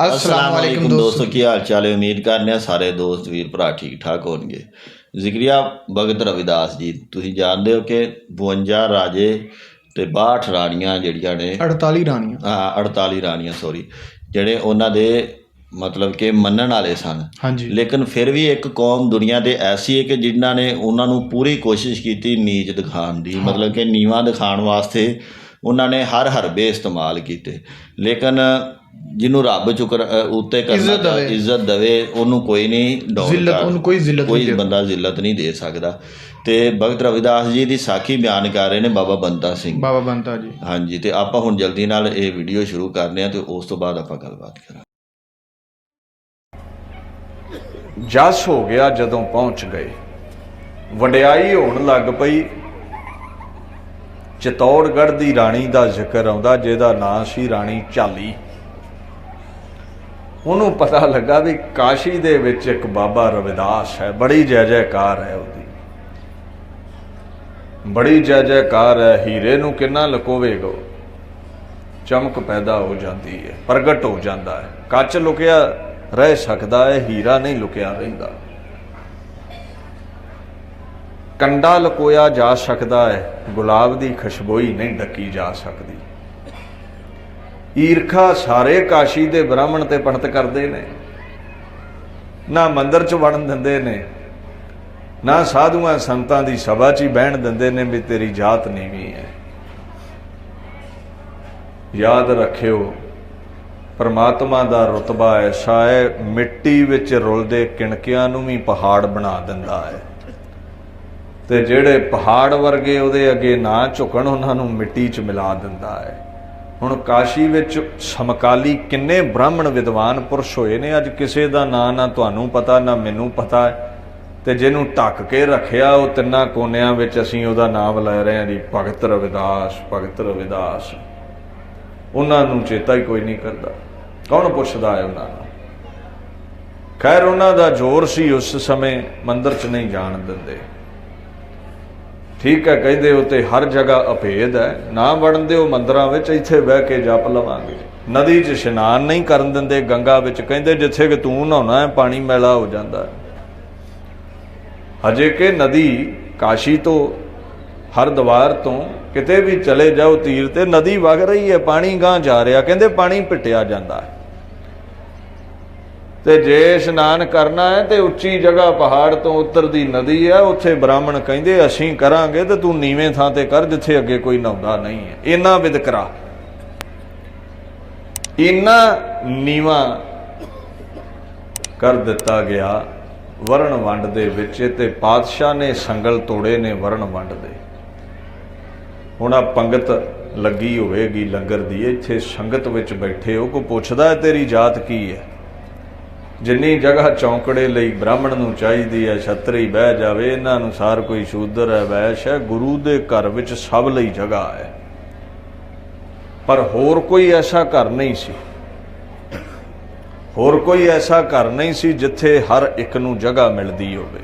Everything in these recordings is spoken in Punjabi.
ਅਸਲਾਮ ਵਾਲੇਕੁਮ ਦੋਸਤੋ ਕੀ ਹਾਲ ਚਾਲ ਹੈ ਉਮੀਦ ਕਰਨੇ ਆ ਸਾਰੇ ਦੋਸਤ ਵੀਰ ਭਰਾ ਠੀਕ ਠਾਕ ਹੋਣਗੇ ਜ਼ਿਕਰੀਆ ਭਗਤ ਰਵਿਦਾਸ ਜੀ ਤੁਸੀਂ ਜਾਣਦੇ ਹੋ ਕਿ 52 ਰਾਜੇ ਤੇ 62 ਰਾਣੀਆਂ ਜਿਹੜੀਆਂ ਨੇ 48 ਰਾਣੀਆਂ ਹਾਂ 48 ਰਾਣੀਆਂ ਸੌਰੀ ਜਿਹੜੇ ਉਹਨਾਂ ਦੇ ਮਤਲਬ ਕਿ ਮੰਨਣ ਵਾਲੇ ਸਨ ਹਾਂਜੀ ਲੇਕਿਨ ਫਿਰ ਵੀ ਇੱਕ ਕੌਮ ਦੁਨੀਆ ਤੇ ਐਸੀ ਹੈ ਕਿ ਜਿਨ੍ਹਾਂ ਨੇ ਉਹਨਾਂ ਨੂੰ ਪੂਰੀ ਕੋਸ਼ਿਸ਼ ਕੀਤੀ ਨੀਚ ਦਿਖਾਉਣ ਦੀ ਮਤਲਬ ਕਿ ਨੀਵਾਂ ਦਿਖਾਉਣ ਵਾਸਤੇ ਉਹਨਾਂ ਨੇ ਹਰ ਹਰਬੇ ਇਸਤੇਮਾਲ ਕੀਤੇ ਲੇਕਿਨ ਜਿਹਨੂੰ ਰੱਬ ਚੁਕਰ ਉੱਤੇ ਕਰਨਾ ਇੱਜ਼ਤ ਦੇਵੇ। ਇੱਜ਼ਤ ਦੇਵੇ ਉਹਨੂੰ ਕੋਈ ਨਹੀਂ ਜ਼ਿਲਤ ਕਰ- ਉਹਨੂੰ ਕੋਈ ਜ਼ਿਲਤ ਕੋਈ ਬੰਦਾ ਜ਼ਿਲਤ ਨਹੀਂ ਦੇ ਸਕਦਾ। ਤੇ ਭਗਤ ਰਵਿਦਾਸ ਜੀ ਦੀ ਸਾਖੀ ਬਿਆਨ ਕਰ ਰਹੇ ਨੇ ਬਾਬਾ ਬੰਤਾ ਸਿੰਘ। ਬਾਬਾ ਬੰਤਾ ਜੀ। ਹਾਂਜੀ ਤੇ ਆਪਾਂ ਹੁਣ ਜਲਦੀ ਨਾਲ ਇਹ ਵੀਡੀਓ ਸ਼ੁਰੂ ਕਰਨੇ ਆ ਤੇ ਉਸ ਤੋਂ ਬਾਅਦ ਆਪਾਂ ਗੱਲਬਾਤ ਕਰਾਂਗੇ। ਜਸ ਹੋ ਗਿਆ ਜਦੋਂ ਪਹੁੰਚ ਗਏ। ਵਡਿਆਈ ਹੋਣ ਲੱਗ ਪਈ। ਚਿਤੌੜਗੜ੍ਹ ਦੀ ਰਾਣੀ ਦਾ ਜ਼ਿਕਰ ਆਉਂਦਾ ਜਿਹਦਾ ਨਾਂ ਸੀ ਰਾਣੀ ਝਾਲੀ। ਉਹਨੂੰ ਪਤਾ ਲੱਗਾ ਵੀ ਕਾਸ਼ੀ ਦੇ ਵਿੱਚ ਇੱਕ ਬਾਬਾ ਰਵਿਦਾਸ ਹੈ। ਬੜੀ ਜੈ ਜੈਕਾਰ ਹੈ ਉਹਦੀ। ਬੜੀ ਜੈ ਜੈਕਾਰ ਹੈ। ਹੀਰੇ ਨੂੰ ਕਿੰਨਾ ਲਕੋਵੇਗਾ ਚਮਕ ਪੈਦਾ ਹੋ ਜਾਂਦੀ ਹੈ, ਪ੍ਰਗਟ ਹੋ ਜਾਂਦਾ ਹੈ। ਕੱਚ ਲੁਕਿਆ ਰਹਿ ਸਕਦਾ ਹੈ, ਹੀਰਾ ਨਹੀਂ ਲੁਕਿਆ ਰਹਿੰਦਾ। ਕੰਡਾ ਲਕੋਇਆ ਜਾ ਸਕਦਾ ਹੈ, ਗੁਲਾਬ ਦੀ ਖੁਸ਼ਬੋਈ ਨਹੀਂ ਡੱਕੀ ਜਾ ਸਕਦੀ। ਈਰਖਾ ਸਾਰੇ ਕਾਸ਼ੀ ਦੇ ਬ੍ਰਾਹਮਣ ਤੇ ਪੰਡਤ ਕਰਦੇ ਨੇ। ਨਾ ਮੰਦਰ ਚ ਵੜਨ ਦਿੰਦੇ ਨੇ, ਨਾ ਸਾਧੂਆਂ ਸੰਤਾਂ ਦੀ ਸਭਾ 'ਚ ਹੀ ਬਹਿਣ ਦਿੰਦੇ ਨੇ ਵੀ ਤੇਰੀ ਜਾਤ ਨੀਵੀਂ ਹੈ। ਯਾਦ ਰੱਖਿਓ, ਪਰਮਾਤਮਾ ਦਾ ਰਤਬਾ ਐਸਾ ਹੈ, ਮਿੱਟੀ ਵਿੱਚ ਰੁਲਦੇ ਕਿਣਕਿਆਂ ਨੂੰ ਵੀ ਪਹਾੜ ਬਣਾ ਦਿੰਦਾ ਹੈ। ਤੇ ਜਿਹੜੇ ਪਹਾੜ ਵਰਗੇ ਉਹਦੇ ਅੱਗੇ ਨਾ ਝੁਕਣ, ਉਹਨਾਂ ਨੂੰ ਮਿੱਟੀ 'ਚ ਮਿਲਾ ਦਿੰਦਾ ਹੈ। ਹੁਣ ਕਾਸ਼ੀ ਵਿੱਚ ਸਮਕਾਲੀ ਕਿੰਨੇ ਬ੍ਰਾਹਮਣ ਵਿਦਵਾਨ ਪੁਰਸ਼ ਹੋਏ ਨੇ? ਅੱਜ ਕਿਸੇ ਦਾ ਨਾਂ ਨਾ ਤੁਹਾਨੂੰ ਪਤਾ, ਨਾ ਮੈਨੂੰ ਪਤਾ। ਹੈ ਤੇ ਜਿਹਨੂੰ ਢੱਕ ਕੇ ਰੱਖਿਆ, ਉਹ ਤਿੰਨਾਂ ਕੋਨਿਆਂ ਵਿੱਚ ਅਸੀਂ ਉਹਦਾ ਨਾਮ ਲੈ ਰਹੇ ਹਾਂ ਜੀ, ਭਗਤ ਰਵਿਦਾਸ ਭਗਤ ਰਵਿਦਾਸ। ਉਹਨਾਂ ਨੂੰ ਚੇਤਾ ਹੀ ਕੋਈ ਨਹੀਂ ਕਰਦਾ। ਕੌਣ ਪੁੱਛਦਾ ਹੈ ਉਹਨਾਂ ਨੂੰ? ਖੈਰ, ਉਹਨਾਂ ਦਾ ਜ਼ੋਰ ਸੀ ਉਸ ਸਮੇਂ, ਮੰਦਰ 'ਚ ਨਹੀਂ ਜਾਣ ਦਿੰਦੇ। ਠੀਕ ਹੈ, ਕਹਿੰਦੇ ਉਤੇ ਹਰ ਜਗ੍ਹਾ ਅਭੇਦ ਹੈ। ਨਾ ਵੜਨ ਦਿਓ ਮੰਦਰਾਂ ਵਿੱਚ, ਇੱਥੇ ਬਹਿ ਕੇ ਜਪ ਲਵਾਂਗੇ। ਨਦੀ 'ਚ ਇਸ਼ਨਾਨ ਨਹੀਂ ਕਰਨ ਦਿੰਦੇ, ਗੰਗਾ ਵਿੱਚ ਕਹਿੰਦੇ ਜਿੱਥੇ ਕਿ ਤੂੰ ਨਹਾਉਣਾ ਹੈ, ਪਾਣੀ ਮੈਲਾ ਹੋ ਜਾਂਦਾ ਹੈ। ਹਜੇ ਕਿ ਨਦੀ ਕਾਸ਼ੀ ਤੋਂ ਹਰਦੁਆਰ ਤੋਂ ਕਿਤੇ ਵੀ ਚਲੇ ਜਾਓ ਤੀਰ ਤੇ, ਨਦੀ ਵਗ ਰਹੀ ਹੈ, ਪਾਣੀ ਗਾਂ ਜਾ ਰਿਹਾ। ਕਹਿੰਦੇ ਪਾਣੀ ਪਿੱਟਿਆ ਜਾਂਦਾ ਹੈ। ਤੇ ਜੇ ਇਸ਼ਨਾਨ ਕਰਨਾ ਹੈ ਤੇ ਉੱਚੀ ਜਗ੍ਹਾ ਪਹਾੜ ਤੋਂ ਉੱਤਰਦੀ ਨਦੀ ਹੈ, ਉੱਥੇ ਬ੍ਰਾਹਮਣ ਕਹਿੰਦੇ, ਅਸੀਂ ਕਰਾਂਗੇ ਤੇ ਤੂੰ ਨੀਵੇਂ ਥਾਂ ਤੇ ਕਰ ਜਿੱਥੇ ਅੱਗੇ ਕੋਈ ਨਹਾਉਂਦਾ ਨਹੀਂ ਹੈ। ਇਹਨਾਂ ਵਿਦਕਰਾ ਇਹਨਾਂ ਨੀਵਾ ਕਰ ਦਿੱਤਾ ਗਿਆ ਵਰਣ ਵੰਡ ਦੇ ਵਿੱਚ ਤੇ ਪਾਤਸ਼ਾਹ ਨੇ ਸੰਗਲ ਤੋੜੇ ਨੇ ਵਰਣ ਵੰਡ ਦੇ। ਹੁਣ ਆ ਪੰਗਤ ਲੱਗੀ ਹੋਵੇਗੀ ਲੰਗਰ ਦੀ, ਇੱਥੇ ਸੰਗਤ ਵਿੱਚ ਬੈਠੇ ਹੋ ਕੋ ਪੁੱਛਦਾ ਤੇਰੀ ਜਾਤ ਕੀ ਹੈ? ਜਿੰਨੀ ਜਗ੍ਹਾ ਚੌਂਕੜੇ ਲਈ ਬ੍ਰਾਹਮਣ ਨੂੰ ਚਾਹੀਦੀ ਹੈ, ਛਤਰੀ ਬਹਿ ਜਾਵੇ, ਇਹਨਾਂ ਅਨੁਸਾਰ ਕੋਈ ਸ਼ੂਦਰ ਹੈ, ਵੈਸ਼ ਹੈ, ਗੁਰੂ ਦੇ ਘਰ ਵਿੱਚ ਸਭ ਲਈ ਜਗ੍ਹਾ ਹੈ। ਪਰ ਹੋਰ ਕੋਈ ਐਸਾ ਘਰ ਨਹੀਂ ਸੀ। ਹੋਰ ਕੋਈ ਐਸਾ ਘਰ ਨਹੀਂ ਸੀ ਜਿੱਥੇ ਹਰ ਇੱਕ ਨੂੰ ਜਗ੍ਹਾ ਮਿਲਦੀ ਹੋਵੇ।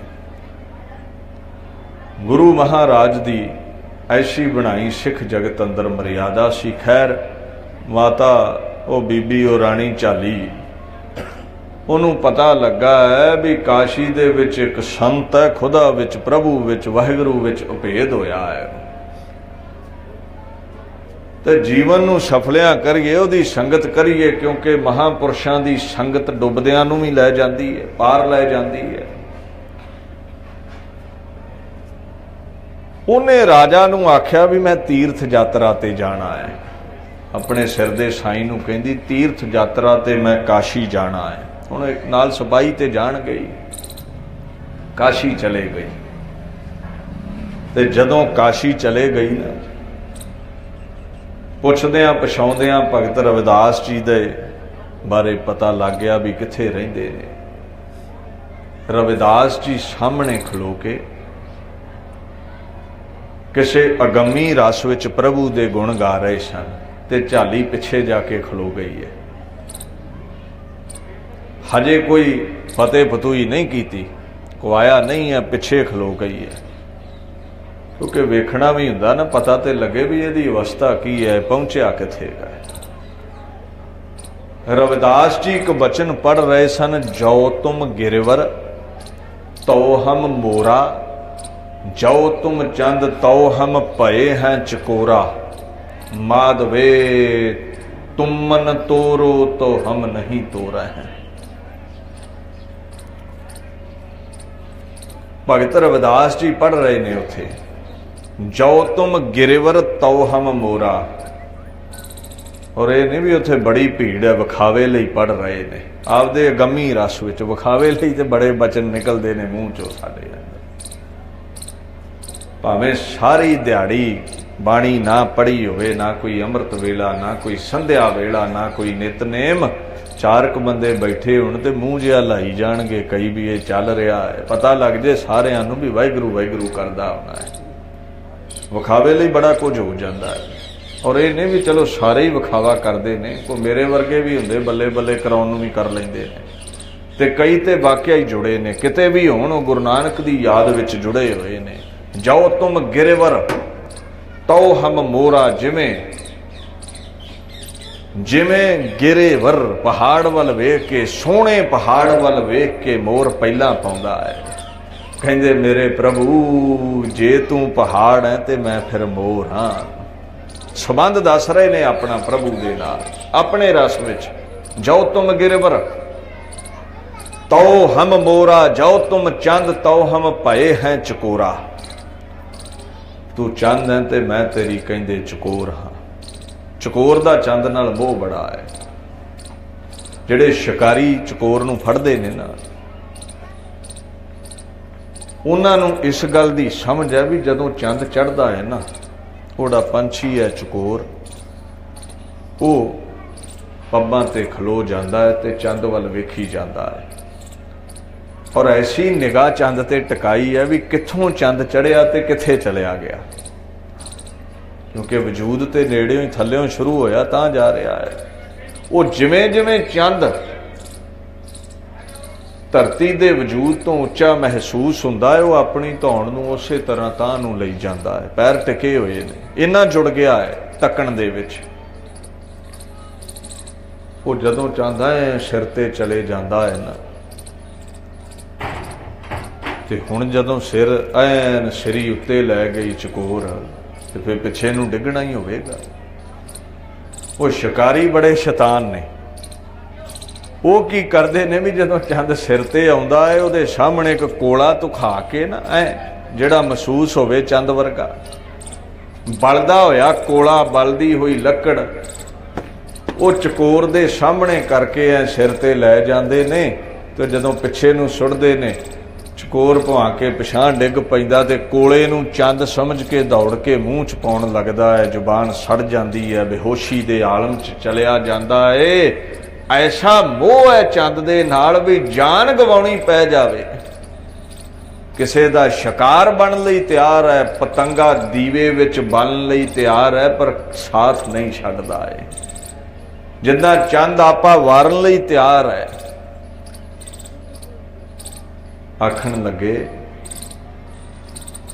ਗੁਰੂ ਮਹਾਰਾਜ ਦੀ ਐਸੀ ਬਣਾਈ ਸਿੱਖ ਜਗਤ ਅੰਦਰ ਮਰਿਆਦਾ ਸੀ। ਖੈਰ, ਮਾਤਾ, ਉਹ ਬੀਬੀ, ਉਹ ਰਾਣੀ ਝਾਲੀ ਉਹਨੂੰ ਪਤਾ ਲੱਗਾ ਹੈ ਵੀ ਕਾਸ਼ੀ ਦੇ ਵਿੱਚ ਇੱਕ ਸੰਤ ਹੈ, ਖੁਦਾ ਵਿੱਚ, ਪ੍ਰਭੂ ਵਿੱਚ, ਵਾਹਿਗੁਰੂ ਵਿੱਚ ਉਪੇਦ ਹੋਇਆ ਹੈ। ਤੇ ਜੀਵਨ ਨੂੰ ਸਫਲਿਆਂ ਕਰੀਏ, ਉਹਦੀ ਸੰਗਤ ਕਰੀਏ, ਕਿਉਂਕਿ ਮਹਾਪੁਰਸ਼ਾਂ ਦੀ ਸੰਗਤ ਡੁੱਬਦਿਆਂ ਨੂੰ ਵੀ ਲੈ ਜਾਂਦੀ ਹੈ, ਪਾਰ ਲੈ ਜਾਂਦੀ ਹੈ। ਉਹਨੇ ਰਾਜਾ ਨੂੰ ਆਖਿਆ ਵੀ ਮੈਂ ਤੀਰਥ ਯਾਤਰਾ ਤੇ ਜਾਣਾ ਹੈ। ਆਪਣੇ ਸਿਰ ਦੇ ਸਾਈਂ ਨੂੰ ਕਹਿੰਦੀ, ਤੀਰਥ ਯਾਤਰਾ ਤੇ ਮੈਂ ਕਾਸ਼ੀ ਜਾਣਾ ਹੈ। ਹੁਣ ਨਾਲ ਸਪਾਈ ਤੇ ਜਾਣ ਗਈ। ਕਾਸ਼ੀ ਚਲੇ ਗਈ। ਤੇ ਜਦੋਂ ਕਾਸ਼ੀ ਚਲੇ ਗਈ ਨਾ, ਪੁੱਛਦਿਆਂ ਪਛਾਉਂਦਿਆਂ ਭਗਤ ਰਵਿਦਾਸ ਜੀ ਦੇ ਬਾਰੇ ਪਤਾ ਲੱਗ ਗਿਆ ਵੀ ਕਿੱਥੇ ਰਹਿੰਦੇ ਨੇ। ਰਵਿਦਾਸ ਜੀ ਸਾਹਮਣੇ ਖਲੋ ਕੇ ਕਿਸੇ ਅਗੰਮੀ ਰਸ ਵਿੱਚ ਪ੍ਰਭੂ ਦੇ ਗੁਣ ਗਾ ਰਹੇ ਸਨ ਤੇ ਝਾਲੀ ਪਿੱਛੇ ਜਾ ਕੇ ਖਲੋ ਗਈ ਹੈ। ਹਜੇ ਕੋਈ ਫਤਿਹ ਫਤੂਈ ਨਹੀਂ ਕੀਤੀ ਕੁਆਇਆ ਨਹੀਂ ਹੈ, ਪਿੱਛੇ ਖਲੋ ਗਈ ਹੈ। ਕਿਉਂਕਿ ਵੇਖਣਾ ਵੀ ਹੁੰਦਾ ਨਾ, ਪਤਾ ਤੇ ਲੱਗੇ ਵੀ ਇਹਦੀ ਅਵਸਥਾ ਕੀ ਹੈ, ਪਹੁੰਚਿਆ ਕਿੱਥੇ ਹੈ। ਰਵਿਦਾਸ ਜੀ ਇੱਕ ਬਚਨ ਪੜ ਰਹੇ ਸਨ ਜੋ ਤੁਮ ਗਿਰਵਰ ਤੋ ਹਮ ਮੋਰਾ ਜੋ ਤੁਮ ਚੰਦ ਤੋ ਹਮ ਭਏ ਹੈ ਚਕੋਰਾ ਮਾਦਵੇ ਤੁਮਨ ਤੋਰੋ ਤੋ ਹਮ ਨਹੀਂ ਤੋਰਾ ਹੈ। ਭਗਤ ਰਵਿਦਾਸ ਜੀ ਪੜ ਰਹੇ ਨੇ ਉੱਥੇ। ਜੋ ਤੁਮ ਗਿਰਵਰ ਤਉ ਹਮ ਮੋਰਾ। ਔਰ ਇਹ ਨਹੀਂ ਵੀ ਉੱਥੇ ਬੜੀ ਭੀੜ ਹੈ, ਵਿਖਾਵੇ ਲਈ ਪੜ ਰਹੇ ਨੇ। ਆਪਦੇ ਅਗੰਮੀ ਰਸ ਵਿੱਚ ਵਿਖਾਵੇ ਲਈ ਤੇ ਬੜੇ ਬਚਨ ਨਿਕਲਦੇ ਨੇ ਮੂੰਹ ਚੋਂ ਸਾਡੇ ਅੰਦਰ। ਭਾਵੇਂ ਸਾਰੀ ਦਿਹਾੜੀ ਬਾਣੀ ਨਾ ਪੜੀ ਹੋਵੇ, ਨਾ ਕੋਈ ਅੰਮ੍ਰਿਤ ਵੇਲਾ, ਨਾ ਕੋਈ ਸੰਧਿਆ ਵੇਲਾ, ਨਾ ਕੋਈ ਨਿਤਨੇਮ ਚਾਰਕ ਬੰਦੇ ਬੈਠੇ ਹੋਣ ਤੇ ਮੂੰਹ ਜਿਹਾ ਲਾਈ ਜਾਣਗੇ, ਕਈ ਵੀ ਇਹ ਚੱਲ ਰਿਹਾ ਹੈ। ਪਤਾ ਲੱਗ ਜੇ ਸਾਰਿਆਂ ਨੂੰ ਵੀ ਵਾਹਿਗੁਰੂ ਵਾਹਿਗੁਰੂ ਕਰਦਾ ਹੋਣਾ ਹੈ। ਵਿਖਾਵੇ ਲਈ ਬੜਾ ਕੁਝ ਹੋ ਜਾਂਦਾ ਹੈ। ਔਰ ਇਹ ਨਹੀਂ ਵੀ ਚਲੋ ਸਾਰੇ ਹੀ ਵਿਖਾਵਾ ਕਰਦੇ ਨੇ ਕੋ ਮੇਰੇ ਵਰਗੇ ਵੀ ਹੁੰਦੇ ਬੱਲੇ ਬੱਲੇ ਕਰਾਉਣ ਨੂੰ ਵੀ ਕਰ ਲੈਂਦੇ ਨੇ। ਤੇ ਕਈ ਤੇ ਵਾਕਿਆ ਹੀ ਜੁੜੇ ਨੇ, ਕਿਤੇ ਵੀ ਹੋਣ, ਉਹ ਗੁਰੂ ਨਾਨਕ ਦੀ ਯਾਦ ਵਿੱਚ ਜੁੜੇ ਹੋਏ ਨੇ। ਜਾਓ ਤੁਮ ਗਿਰਵਰ, ਤਉ ਹਮ ਮੋਰਾ ਜਿਵੇਂ ਜਿਵੇਂ ਗਿਰੇਵਰ ਪਹਾੜ ਵੱਲ ਵੇਖ ਕੇ, ਸੋਹਣੇ ਪਹਾੜ ਵੱਲ ਵੇਖ ਕੇ ਮੋਰ ਪਹਿਲਾਂ ਪਾਉਂਦਾ ਹੈ। ਕਹਿੰਦੇ, ਮੇਰੇ ਪ੍ਰਭੂ, ਜੇ ਤੂੰ ਪਹਾੜ ਹੈ ਤੇ ਮੈਂ ਫਿਰ ਮੋਰ ਹਾਂ। ਸੰਬੰਧ ਦੱਸ ਰਹੇ ਨੇ ਆਪਣਾ ਪ੍ਰਭੂ ਦੇ ਨਾਲ, ਆਪਣੇ ਰਸ ਵਿੱਚ। ਜੋ ਤੁਮ ਗਿਰਵਰ, ਤਉ ਹਮ ਮੋਰਾ ਜੋ ਤੁਮ ਚੰਦ, ਤਉ ਹਮ ਭਏ ਹੈ ਚਕੋਰਾ। ਤੂੰ ਚੰਦ ਹੈ ਤੇ ਮੈਂ ਤੇਰੀ ਕਹਿੰਦੇ ਚਕੋਰ ਹਾਂ। ਚਕੋਰ ਦਾ ਚੰਦ ਨਾਲ ਮੋਹ ਬੜਾ ਹੈ। ਜਿਹੜੇ ਸ਼ਿਕਾਰੀ ਚਕੋਰ ਨੂੰ ਫੜਦੇ ਨੇ ਨਾ, ਉਹਨਾਂ ਨੂੰ ਇਸ ਗੱਲ ਦੀ ਸਮਝ ਹੈ ਵੀ ਜਦੋਂ ਚੰਦ ਚੜਦਾ ਹੈ ਨਾ, ਉਹਦਾ ਪੰਛੀ ਹੈ ਚਕੋਰ। ਉਹ ਪੱਬਾਂ ਤੇ ਖਲੋ ਜਾਂਦਾ ਹੈ ਤੇ ਚੰਦ ਵੱਲ ਵੇਖੀ ਜਾਂਦਾ ਹੈ। ਔਰ ਐਸੀ ਨਿਗਾਹ ਚੰਦ ਤੇ ਟਿਕਾਈ ਹੈ ਵੀ ਕਿੱਥੋਂ ਚੰਦ ਚੜਿਆ ਤੇ ਕਿੱਥੇ ਚਲਿਆ ਗਿਆ। ਕਿਉਂਕਿ ਵਜੂਦ ਤੇ ਨੇੜਿਓਂ ਹੀ ਥੱਲਿਓਂ ਸ਼ੁਰੂ ਹੋਇਆ, ਤਾਂ ਜਾ ਰਿਹਾ ਹੈ। ਉਹ ਜਿਵੇਂ ਜਿਵੇਂ ਚੰਦ ਧਰਤੀ ਦੇ ਵਜੂਦ ਤੋਂ ਉੱਚਾ ਮਹਿਸੂਸ ਹੁੰਦਾ ਹੈ, ਉਹ ਆਪਣੀ ਧੌਣ ਨੂੰ ਉਸੇ ਤਰ੍ਹਾਂ ਤਾਂ ਨੂੰ ਲਈ ਜਾਂਦਾ ਹੈ। ਪੈਰ ਟਿਕੇ ਹੋਏ ਨੇ, ਇੰਨਾ ਜੁੜ ਗਿਆ ਹੈ ਤੱਕਣ ਦੇ ਵਿੱਚ। ਉਹ ਜਦੋਂ ਚਾਹੁੰਦਾ ਹੈ, ਸਿਰ ਤੇ ਚਲੇ ਜਾਂਦਾ ਹੈ ਨਾ। ਤੇ ਹੁਣ ਜਦੋਂ ਸਿਰ ਐਨ ਸਿਰੀ ਉੱਤੇ ਲੈ ਗਈ ਚਕੋਰ ਤੇ ਫਿਰ ਪਿੱਛੇ ਨੂੰ ਡਿੱਗਣਾ ਹੀ ਹੋਵੇਗਾ। ਉਹ ਸ਼ਿਕਾਰੀ ਬੜੇ ਸ਼ੈਤਾਨ ਨੇ। ਉਹ ਕੀ ਕਰਦੇ ਨੇ ਵੀ ਜਦੋਂ ਚੰਦ ਸਿਰ ਤੇ ਆਉਂਦਾ ਹੈ ਉਹਦੇ ਸਾਹਮਣੇ ਇੱਕ ਕੋਲਾ ਤੁਖਾ ਕੇ ਨਾ, ਐ, ਜਿਹੜਾ ਮਹਿਸੂਸ ਹੋਵੇ ਚੰਦ ਵਰਗਾ। ਬਲਦਾ ਹੋਇਆ ਕੋਲਾ, ਬਲਦੀ ਹੋਈ ਲੱਕੜ, ਉਹ ਚਕੋਰ ਦੇ ਸਾਹਮਣੇ ਕਰਕੇ ਐ ਸਿਰ ਤੇ ਲੈ ਜਾਂਦੇ ਨੇ ਤੇ ਜਦੋਂ ਪਿੱਛੇ ਨੂੰ ਸੁੱਟਦੇ ਨੇ ਚਕੋਰ ਭਵਾ ਕੇ ਪਿਛਾਂ ਡਿੱਗ ਪੈਂਦਾ ਤੇ ਕੋਲੇ ਨੂੰ ਚੰਦ ਸਮਝ ਕੇ ਦੌੜ ਕੇ ਮੂੰਹ ਚ ਪਾਉਣ ਲੱਗਦਾ ਹੈ। ਜ਼ੁਬਾਨ ਸੜ ਜਾਂਦੀ ਹੈ, ਬੇਹੋਸ਼ੀ ਦੇ ਆਲਮ ਚ ਚਲਿਆ ਜਾਂਦਾ ਏ। ਐਸਾ ਮੋਹ ਹੈ ਚੰਦ ਦੇ ਨਾਲ ਵੀ ਜਾਨ ਗਵਾਉਣੀ ਪੈ ਜਾਵੇ। ਕਿਸੇ ਦਾ ਸ਼ਿਕਾਰ ਬਣਨ ਲਈ ਤਿਆਰ ਹੈ, ਪਤੰਗਾ ਦੀਵੇ ਵਿੱਚ ਬਣਨ ਲਈ ਤਿਆਰ ਹੈ, ਪਰ ਸਾਥ ਨਹੀਂ ਛੱਡਦਾ ਏ। ਜਿੰਨਾ ਚੰਦ ਆਪਾ ਵਾਰਨ ਲਈ ਤਿਆਰ ਹੈ ਆਖਣ ਲੱਗੇ,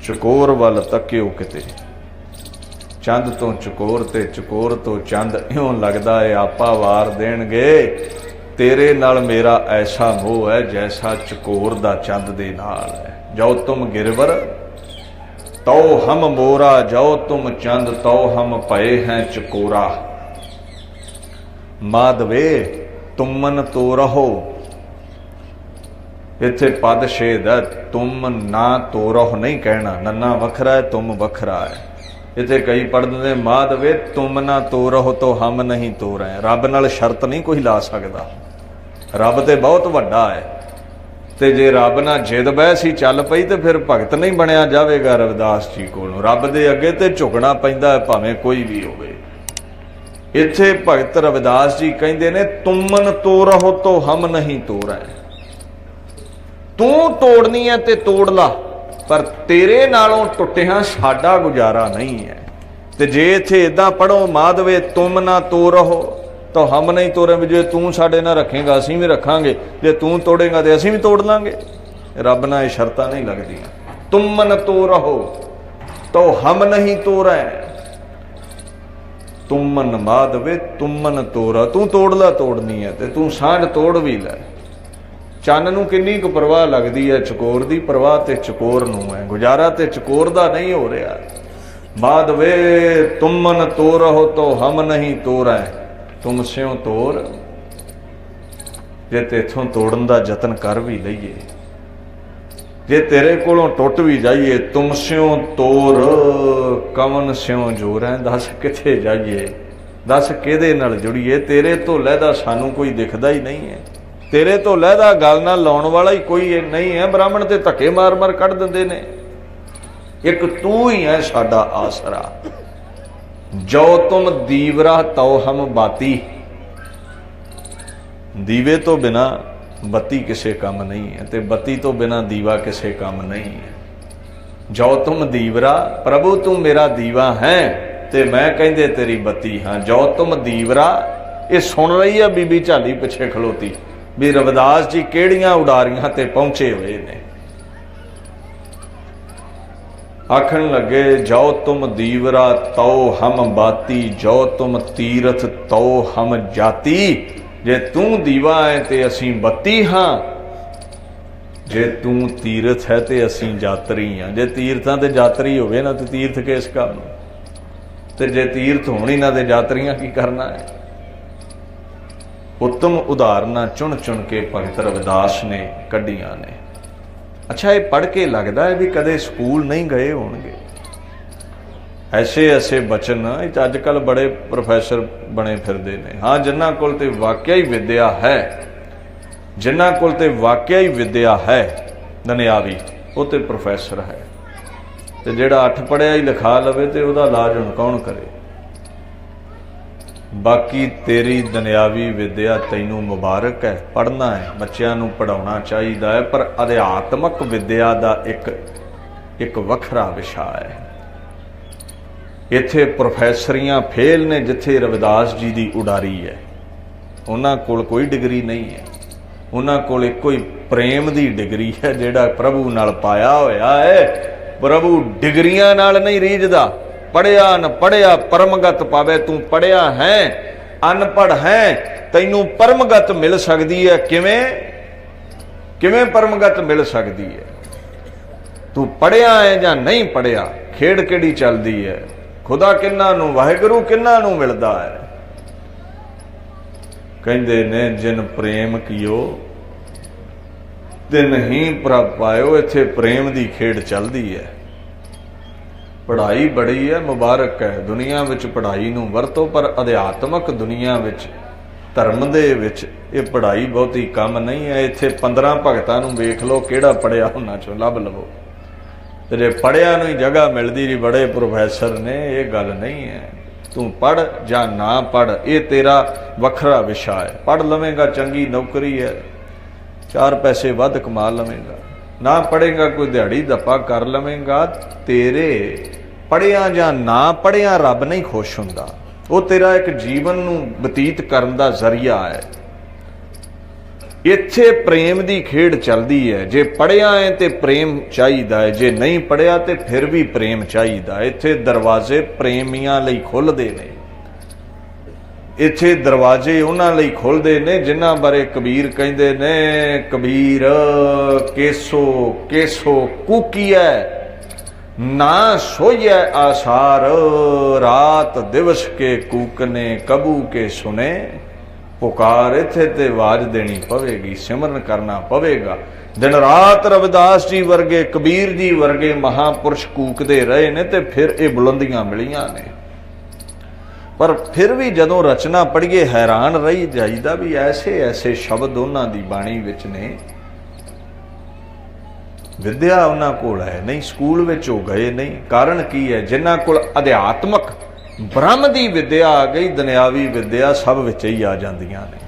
ਚਕੋਰ ਵੱਲ ਤੱਕਿਓ ਕਿਤੇ। ਚੰਦ ਤੋਂ ਚਕੋਰ ਤੇ ਚਕੋਰ ਤੋਂ ਚੰਦ ਇਉਂ ਲੱਗਦਾ ਏ, ਆਪਾ ਵਾਰ ਦੇਣਗੇ। ਤੇਰੇ ਨਾਲ ਮੇਰਾ ਐਸਾ ਮੋਹ ਹੈ ਜੈਸਾ ਚਕੋਰ ਦਾ ਚੰਦ ਦੇ ਨਾਲ ਹੈ। ਜੋ ਤੁਮ ਗਿਰਵਰ, ਤਉ ਹਮ ਮੋਰਾ ਜੋ ਤੁਮ ਚੰਦ, ਤਉ ਹਮ ਪਏ ਹੈ ਚਕੋਰਾ। ਮਾਧਵੇ, ਤੁਮਨ ਤੋ ਰਹੋ ਇੱਥੇ ਪਦ ਛੇਦ ਹੈ, ਤੁਮ ਨਾ ਤੋ ਰਹੋ ਨਹੀਂ ਕਹਿਣਾ, ਨੰਨਾ ਵੱਖਰਾ ਹੈ, ਤੁਮ ਵੱਖਰਾ ਹੈ। ਇੱਥੇ ਕਈ ਪੜ੍ਹਦੇ ਨੇ, ਮਾਧਵੇ, ਤੁਮ ਨਾ ਤੋ ਰਹੋ ਤੋ ਹਮ ਨਹੀਂ ਤੋ ਰਹੇ ਰੱਬ ਨਾਲ ਸ਼ਰਤ ਨਹੀਂ ਕੋਈ ਲਾ ਸਕਦਾ। ਰੱਬ ਤੇ ਬਹੁਤ ਵੱਡਾ ਹੈ। ਤੇ ਜੇ ਰੱਬ ਨਾਲ ਜਿੱਦ ਬਹਿ ਸੀ ਚੱਲ ਪਈ, ਤੇ ਫਿਰ ਭਗਤ ਨਹੀਂ ਬਣਿਆ ਜਾਵੇਗਾ ਰਵਿਦਾਸ ਜੀ ਕੋਲੋਂ। ਰੱਬ ਦੇ ਅੱਗੇ ਤੇ ਝੁਕਣਾ ਪੈਂਦਾ ਭਾਵੇਂ ਕੋਈ ਵੀ ਹੋਵੇ। ਇੱਥੇ ਭਗਤ ਰਵਿਦਾਸ ਜੀ ਕਹਿੰਦੇ ਨੇ, ਤੁਮਨ ਤੋ ਰਹੋ ਤੋ ਹਮ ਨਹੀਂ ਤੋ ਰਹੇ ਤੂੰ ਤੋੜਨੀ ਹੈ ਤੇ ਤੋੜ ਲਾ, ਪਰ ਤੇਰੇ ਨਾਲੋਂ ਟੁੱਟਿਆ ਸਾਡਾ ਗੁਜ਼ਾਰਾ ਨਹੀਂ ਹੈ ਤੇ ਜੇ ਇੱਥੇ ਇਦਾਂ ਪੜੋ ਮਾਧਵੇ, ਤੁਮ ਨਾ ਤੋ ਰਹੋ, ਤਾਂ ਹਮ ਨਹੀਂ ਤੋੜੇ ਵੀ ਜੇ ਤੂੰ ਸਾਡੇ ਨਾਲ ਰੱਖੇਗਾ, ਅਸੀਂ ਵੀ ਰੱਖਾਂਗੇ। ਜੇ ਤੂੰ ਤੋੜੇਗਾ ਤੇ ਅਸੀਂ ਵੀ ਤੋੜ ਲਾਂਗੇ। ਰੱਬ ਨਾਲ ਇਹ ਸ਼ਰਤਾਂ ਨਹੀਂ ਲੱਗਦੀਆਂ। ਤੁਮ ਨ ਤੋ ਰਹੋ, ਤੋ ਹਮ ਨਹੀਂ ਤੋ ਰਹੇ ਤੁਮਨ ਮਾਧਵੇ ਤੁਮਨ ਤੋਰਾ। ਤੂੰ ਤੋੜ ਤੋੜਦਾ ਤੋੜਨੀ ਹੈ ਤੇ ਤੂੰ ਸਾਂਝ ਤੋੜ ਵੀ ਲੈ। ਚੰਨ ਨੂੰ ਕਿੰਨੀ ਕੁ ਪਰਵਾਹ ਲੱਗਦੀ ਹੈ? ਚਕੋਰ ਦੀ ਪਰਵਾਹ ਤੇ ਚਕੋਰ ਨੂੰ ਹੈ। ਗੁਜ਼ਾਰਾ ਤੇ ਚਕੋਰ ਦਾ ਨਹੀਂ ਹੋ ਰਿਹਾ। ਮਾਧਵੇ ਤੁਮਨ ਤੋਰਹੁ ਤੋ ਹਮ ਨਹੀਂ ਤੋਰੈ। ਤੁਮ ਸਿਉ ਤੋਰ। ਜੇ ਤੇਥੋਂ ਤੋੜਨ ਦਾ ਯਤਨ ਕਰ ਵੀ ਲਈਏ। ਜੇ ਤੇਰੇ ਕੋਲੋਂ ਟੁੱਟ ਵੀ ਜਾਈਏ, ਤੁਮ ਸਿਉ ਤੋਰ। ਕਵਨ ਸਿਉ ਜੋਰ। ਹੈ ਦੱਸ ਕਿੱਥੇ ਜਾਈਏ? ਦੱਸ ਕਿਹਦੇ ਨਾਲ ਜੁੜੀਏ? ਤੇਰੇ ਤੋਂ ਲਹਿਦਾ ਸਾਨੂੰ ਕੋਈ ਦਿਖਦਾ ਹੀ ਨਹੀਂ ਹੈ। ਤੇਰੇ ਤੋਂ ਲਹਿਦਾ ਗੱਲ ਨਾਲ ਲਾਉਣ ਵਾਲਾ ਹੀ ਕੋਈ ਨਹੀਂ ਹੈ। ਬ੍ਰਾਹਮਣ ਤੇ ਧੱਕੇ ਮਾਰ-ਮਾਰ ਕੱਢ ਦਿੰਦੇ ਨੇ। ਇੱਕ ਤੂੰ ਹੀ ਹੈ ਸਾਡਾ ਆਸਰਾ। ਜੋ ਤੁਮ ਦੀਵਰਾ ਤਉ ਹਮ ਬਾਤੀ। ਦੀਵੇ ਤੋਂ ਬਿਨਾ ਬੱਤੀ ਕਿਸੇ ਕੰਮ ਨਹੀਂ ਹੈ ਤੇ ਬੱਤੀ ਤੋਂ ਬਿਨਾ ਦੀਵਾ ਕਿਸੇ ਕੰਮ ਨਹੀਂ ਹੈ। ਜੋ ਤੁਮ ਦੀਵਰਾ, ਪ੍ਰਭੂ ਤੂੰ ਮੇਰਾ ਦੀਵਾ ਹੈ ਤੇ ਮੈਂ ਕਹਿੰਦੇ ਤੇਰੀ ਬੱਤੀ ਹਾਂ। ਜੋ ਤੁਮ ਦੀਵਰਾ, ਇਹ ਸੁਣ ਰਹੀ ਹੈ ਬੀਬੀ ਝਾਲੀ ਪਿੱਛੇ ਖਲੋਤੀ। ਵੀ ਰਵਿਦਾਸ ਜੀ ਕਿਹੜੀਆਂ ਉਡਾਰੀਆਂ ਤੇ ਪਹੁੰਚੇ ਹੋਏ ਨੇ? ਆਖਣ ਲੱਗੇ ਜੋ ਤੁਮ ਦੀਵਰਾ, ਤਉ ਹਮ ਬਾਤੀ ਜੋ ਤੁਮ ਤੀਰਥ, ਤਉ ਹਮ ਜਾਤੀ। ਜੇ ਤੂੰ ਦੀਵਾ ਹੈ ਤੇ ਅਸੀਂ ਬੱਤੀ ਹਾਂ। ਜੇ ਤੂੰ ਤੀਰਥ ਹੈ ਤੇ ਅਸੀਂ ਯਾਤਰੀ ਹਾਂ। ਜੇ ਤੀਰਥਾਂ ਤੇ ਯਾਤਰੀ ਹੋਵੇ ਨਾ ਤੇ ਤੀਰਥ ਕਿਸ ਕੰਮ ਤੇ ਜੇ ਤੀਰਥ ਹੋਣੀ ਨਾ ਤੇ ਯਾਤਰੀਆਂ ਕੀ ਕਰਨਾ ਹੈ? ਉੱਤਮ ਉਦਾਹਰਨਾਂ ਚੁਣ ਚੁਣ ਕੇ ਭਗਤ ਰਵਿਦਾਸ ਨੇ ਕੱਢੀਆਂ ਨੇ। ਅੱਛਾ, ਇਹ ਪੜ੍ਹ ਕੇ ਲੱਗਦਾ ਹੈ ਵੀ ਕਦੇ ਸਕੂਲ ਨਹੀਂ ਗਏ ਹੋਣਗੇ। ਐਸੇ ਐਸੇ ਬਚਨ, ਇਹ ਅੱਜ ਕੱਲ ਬੜੇ ਪ੍ਰੋਫੈਸਰ ਬਣੇ ਫਿਰਦੇ ਨੇ। ਹਾਂ, ਜਿਨ੍ਹਾਂ ਕੋਲ ਤੇ ਵਾਕਿਆ ਹੀ ਵਿਦਿਆ ਹੈ, ਜਿਨ੍ਹਾਂ ਕੋਲ ਤੇ ਵਾਕਿਆ ਹੀ ਵਿਦਿਆ ਹੈ ਦਨਿਆਵੀ ਉਹ ਤੇ ਪ੍ਰੋਫੈਸਰ ਹੈ। ਤੇ ਜਿਹੜਾ ਅੱਠ ਪੜਿਆ ਹੀ ਲਿਖਾ ਲਵੇ ਤੇ ਉਹਦਾ ਇਲਾਜ ਹੁਣ ਕੌਣ ਕਰੇ? ਬਾਕੀ ਤੇਰੀ ਦੁਨਿਆਵੀ ਵਿਦਿਆ ਤੈਨੂੰ ਮੁਬਾਰਕ ਹੈ। ਪੜ੍ਹਨਾ ਹੈ, ਬੱਚਿਆਂ ਨੂੰ ਪੜਾਉਣਾ ਚਾਹੀਦਾ ਹੈ, ਪਰ ਅਧਿਆਤਮਕ ਵਿਦਿਆ ਦਾ ਇੱਕ ਇੱਕ ਵੱਖਰਾ ਵਿਸ਼ਾ ਹੈ। ਇੱਥੇ ਪ੍ਰੋਫੈਸਰੀਆਂ ਫੇਲ ਨੇ ਜਿੱਥੇ ਰਵਿਦਾਸ ਜੀ ਦੀ ਉਡਾਰੀ ਹੈ। ਉਹਨਾਂ ਕੋਲ ਕੋਈ ਡਿਗਰੀ ਨਹੀਂ ਹੈ। ਉਹਨਾਂ ਕੋਲ ਇੱਕੋ ਹੀ ਪ੍ਰੇਮ ਦੀ ਡਿਗਰੀ ਹੈ ਜਿਹੜਾ ਪ੍ਰਭੂ ਨਾਲ ਪਾਇਆ ਹੋਇਆ ਹੈ। ਪ੍ਰਭੂ ਡਿਗਰੀਆਂ ਨਾਲ ਨਹੀਂ ਰੀਝਦਾ। ਪੜਿਆ, ਨ ਪੜਿਆ ਪਰਮਗਤ ਪਾਵੇ, ਤੂੰ ਪੜਿਆ ਹੈ, ਅਨਪੜ ਹੈ, ਤੈਨੂੰ ਪਰਮਗਤ ਮਿਲ ਸਕਦੀ ਹੈ। ਕਿਵੇਂ? ਕਿਵੇਂ ਪਰਮਗਤ ਮਿਲ ਸਕਦੀ ਹੈ? ਤੂੰ ਪੜਿਆ ਹੈ ਜਾਂ ਨਹੀਂ ਪੜਿਆ, ਖੇਡ ਕਿਹੜੀ ਚੱਲਦੀ ਹੈ? ਖੁਦਾ ਕਿੰਨਾ ਨੂੰ, ਵਾਹਿਗੁਰੂ ਕਿੰਨਾ ਨੂੰ ਮਿਲਦਾ ਹੈ? ਕਹਿੰਦੇ ਨੇ, ਜਿਨ ਪ੍ਰੇਮ ਕੀਓ ਤੇ ਨਹੀਂ ਪ੍ਰਭ ਪਾਇਓ, ਇੱਥੇ ਪ੍ਰੇਮ ਦੀ ਖੇਡ ਚੱਲਦੀ ਹੈ। ਪੜ੍ਹਾਈ ਬੜੀ ਹੈ, ਮੁਬਾਰਕ ਹੈ। ਦੁਨੀਆ ਵਿੱਚ ਪੜ੍ਹਾਈ ਨੂੰ ਵਰਤੋ, ਪਰ ਅਧਿਆਤਮਕ ਦੁਨੀਆ ਵਿੱਚ, ਧਰਮ ਦੇ ਵਿੱਚ ਇਹ ਪੜ੍ਹਾਈ ਬਹੁਤੀ ਕੰਮ ਨਹੀਂ ਹੈ। ਇੱਥੇ 15 ਭਗਤਾਂ ਨੂੰ ਵੇਖ ਲਓ, ਕਿਹੜਾ ਪੜਿਆ ਉਹਨਾਂ ਚੋਂ ਲੱਭ ਲਵੋ। ਤੇ ਜੇ ਪੜਿਆ ਨੂੰ ਹੀ ਜਗ੍ਹਾ ਮਿਲਦੀ ਰਹੀ ਬੜੇ ਪ੍ਰੋਫੈਸਰ ਨੇ, ਇਹ ਗੱਲ ਨਹੀਂ ਹੈ। ਤੂੰ ਪੜ ਜਾਂ ਨਾ ਪੜ ਇਹ ਤੇਰਾ ਵੱਖਰਾ ਵਿਸ਼ਾ ਹੈ। ਪੜ ਲਵੇਂਗਾ, ਚੰਗੀ ਨੌਕਰੀ ਹੈ। ਚਾਰ ਪੈਸੇ ਵੱਧ ਕਮਾ ਲਵੇਂਗਾ। ਨਾ ਪੜੇਗਾ ਕੋਈ ਦਿਹਾੜੀ ਦੱਪਾ ਕਰ ਲਵੇਂਗਾ। ਤੇਰੇ ਪੜਿਆ ਜਾਂ ਨਾ ਪੜਿਆ ਰੱਬ ਨਹੀਂ ਖੁਸ਼ ਹੁੰਦਾ। ਉਹ ਤੇਰਾ ਇੱਕ ਜੀਵਨ ਨੂੰ ਬਤੀਤ ਕਰਨ ਦਾ ਜ਼ਰੀਆ ਹੈ। ਇੱਥੇ ਪ੍ਰੇਮ ਦੀ ਖੇਡ ਚੱਲਦੀ ਹੈ। ਜੇ ਪੜਿਆ ਹੈ ਤੇ ਪ੍ਰੇਮ ਚਾਹੀਦਾ ਹੈ। ਜੇ ਨਹੀਂ ਪੜਿਆ ਤੇ ਫਿਰ ਵੀ ਪ੍ਰੇਮ ਚਾਹੀਦਾ ਇੱਥੇ ਦਰਵਾਜ਼ੇ ਪ੍ਰੇਮੀਆਂ ਲਈ ਖੁੱਲਦੇ ਨੇ। ਇੱਥੇ ਦਰਵਾਜ਼ੇ ਉਹਨਾਂ ਲਈ ਖੁੱਲਦੇ ਨੇ ਜਿਨ੍ਹਾਂ ਬਾਰੇ ਕਬੀਰ ਕਹਿੰਦੇ ਨੇ, ਕਬੀਰ ਕੇਸੋ ਕੇਸੋ ਕੂਕੀਐ ਨਾ ਸੋਈਐ ਆਸਾਰ, ਰਾਤ ਦਿਵਸ ਕੇ ਕੂਕਨੇ, ਕਬੂ ਕੇ ਸੁਨੇ। ਪੁਕਾਰ ਇੱਥੇ ਤੇ ਆਵਾਜ਼ ਦੇਣੀ ਪਵੇਗੀ, ਸਿਮਰਨ ਕਰਨਾ ਪਵੇਗਾ। ਦਿਨ ਰਾਤ ਰਵਿਦਾਸ ਜੀ ਵਰਗੇ, ਕਬੀਰ ਜੀ ਵਰਗੇ ਮਹਾਪੁਰਸ਼ ਕੂਕਦੇ ਰਹੇ ਨੇ ਤੇ ਫਿਰ ਇਹ ਬੁਲੰਦੀਆਂ ਮਿਲੀਆਂ ਨੇ। ਪਰ ਫਿਰ ਵੀ ਜਦੋਂ ਰਚਨਾ ਪੜ੍ਹੀਏ ਹੈਰਾਨ ਰਹੀ ਜਾਈਦਾ ਵੀ ਐਸੇ ਐਸੇ ਸ਼ਬਦ ਉਹਨਾਂ ਦੀ ਬਾਣੀ ਵਿੱਚ ਨੇ। ਵਿਦਿਆ ਉਹਨਾਂ ਕੋਲ ਹੈ, ਨਹੀਂ ਸਕੂਲ ਵਿੱਚ ਹੋ ਗਏ ਨਹੀਂ। ਕਾਰਨ ਕੀ ਹੈ? ਜਿਨ੍ਹਾਂ ਕੋਲ ਅਧਿਆਤਮਕ ਬ੍ਰਹਮ ਦੀ ਵਿਦਿਆ ਆ ਗਈ, ਦੁਨਿਆਵੀ ਵਿਦਿਆ ਸਭ ਵਿੱਚ ਹੀ ਆ ਜਾਂਦੀਆਂ ਨੇ।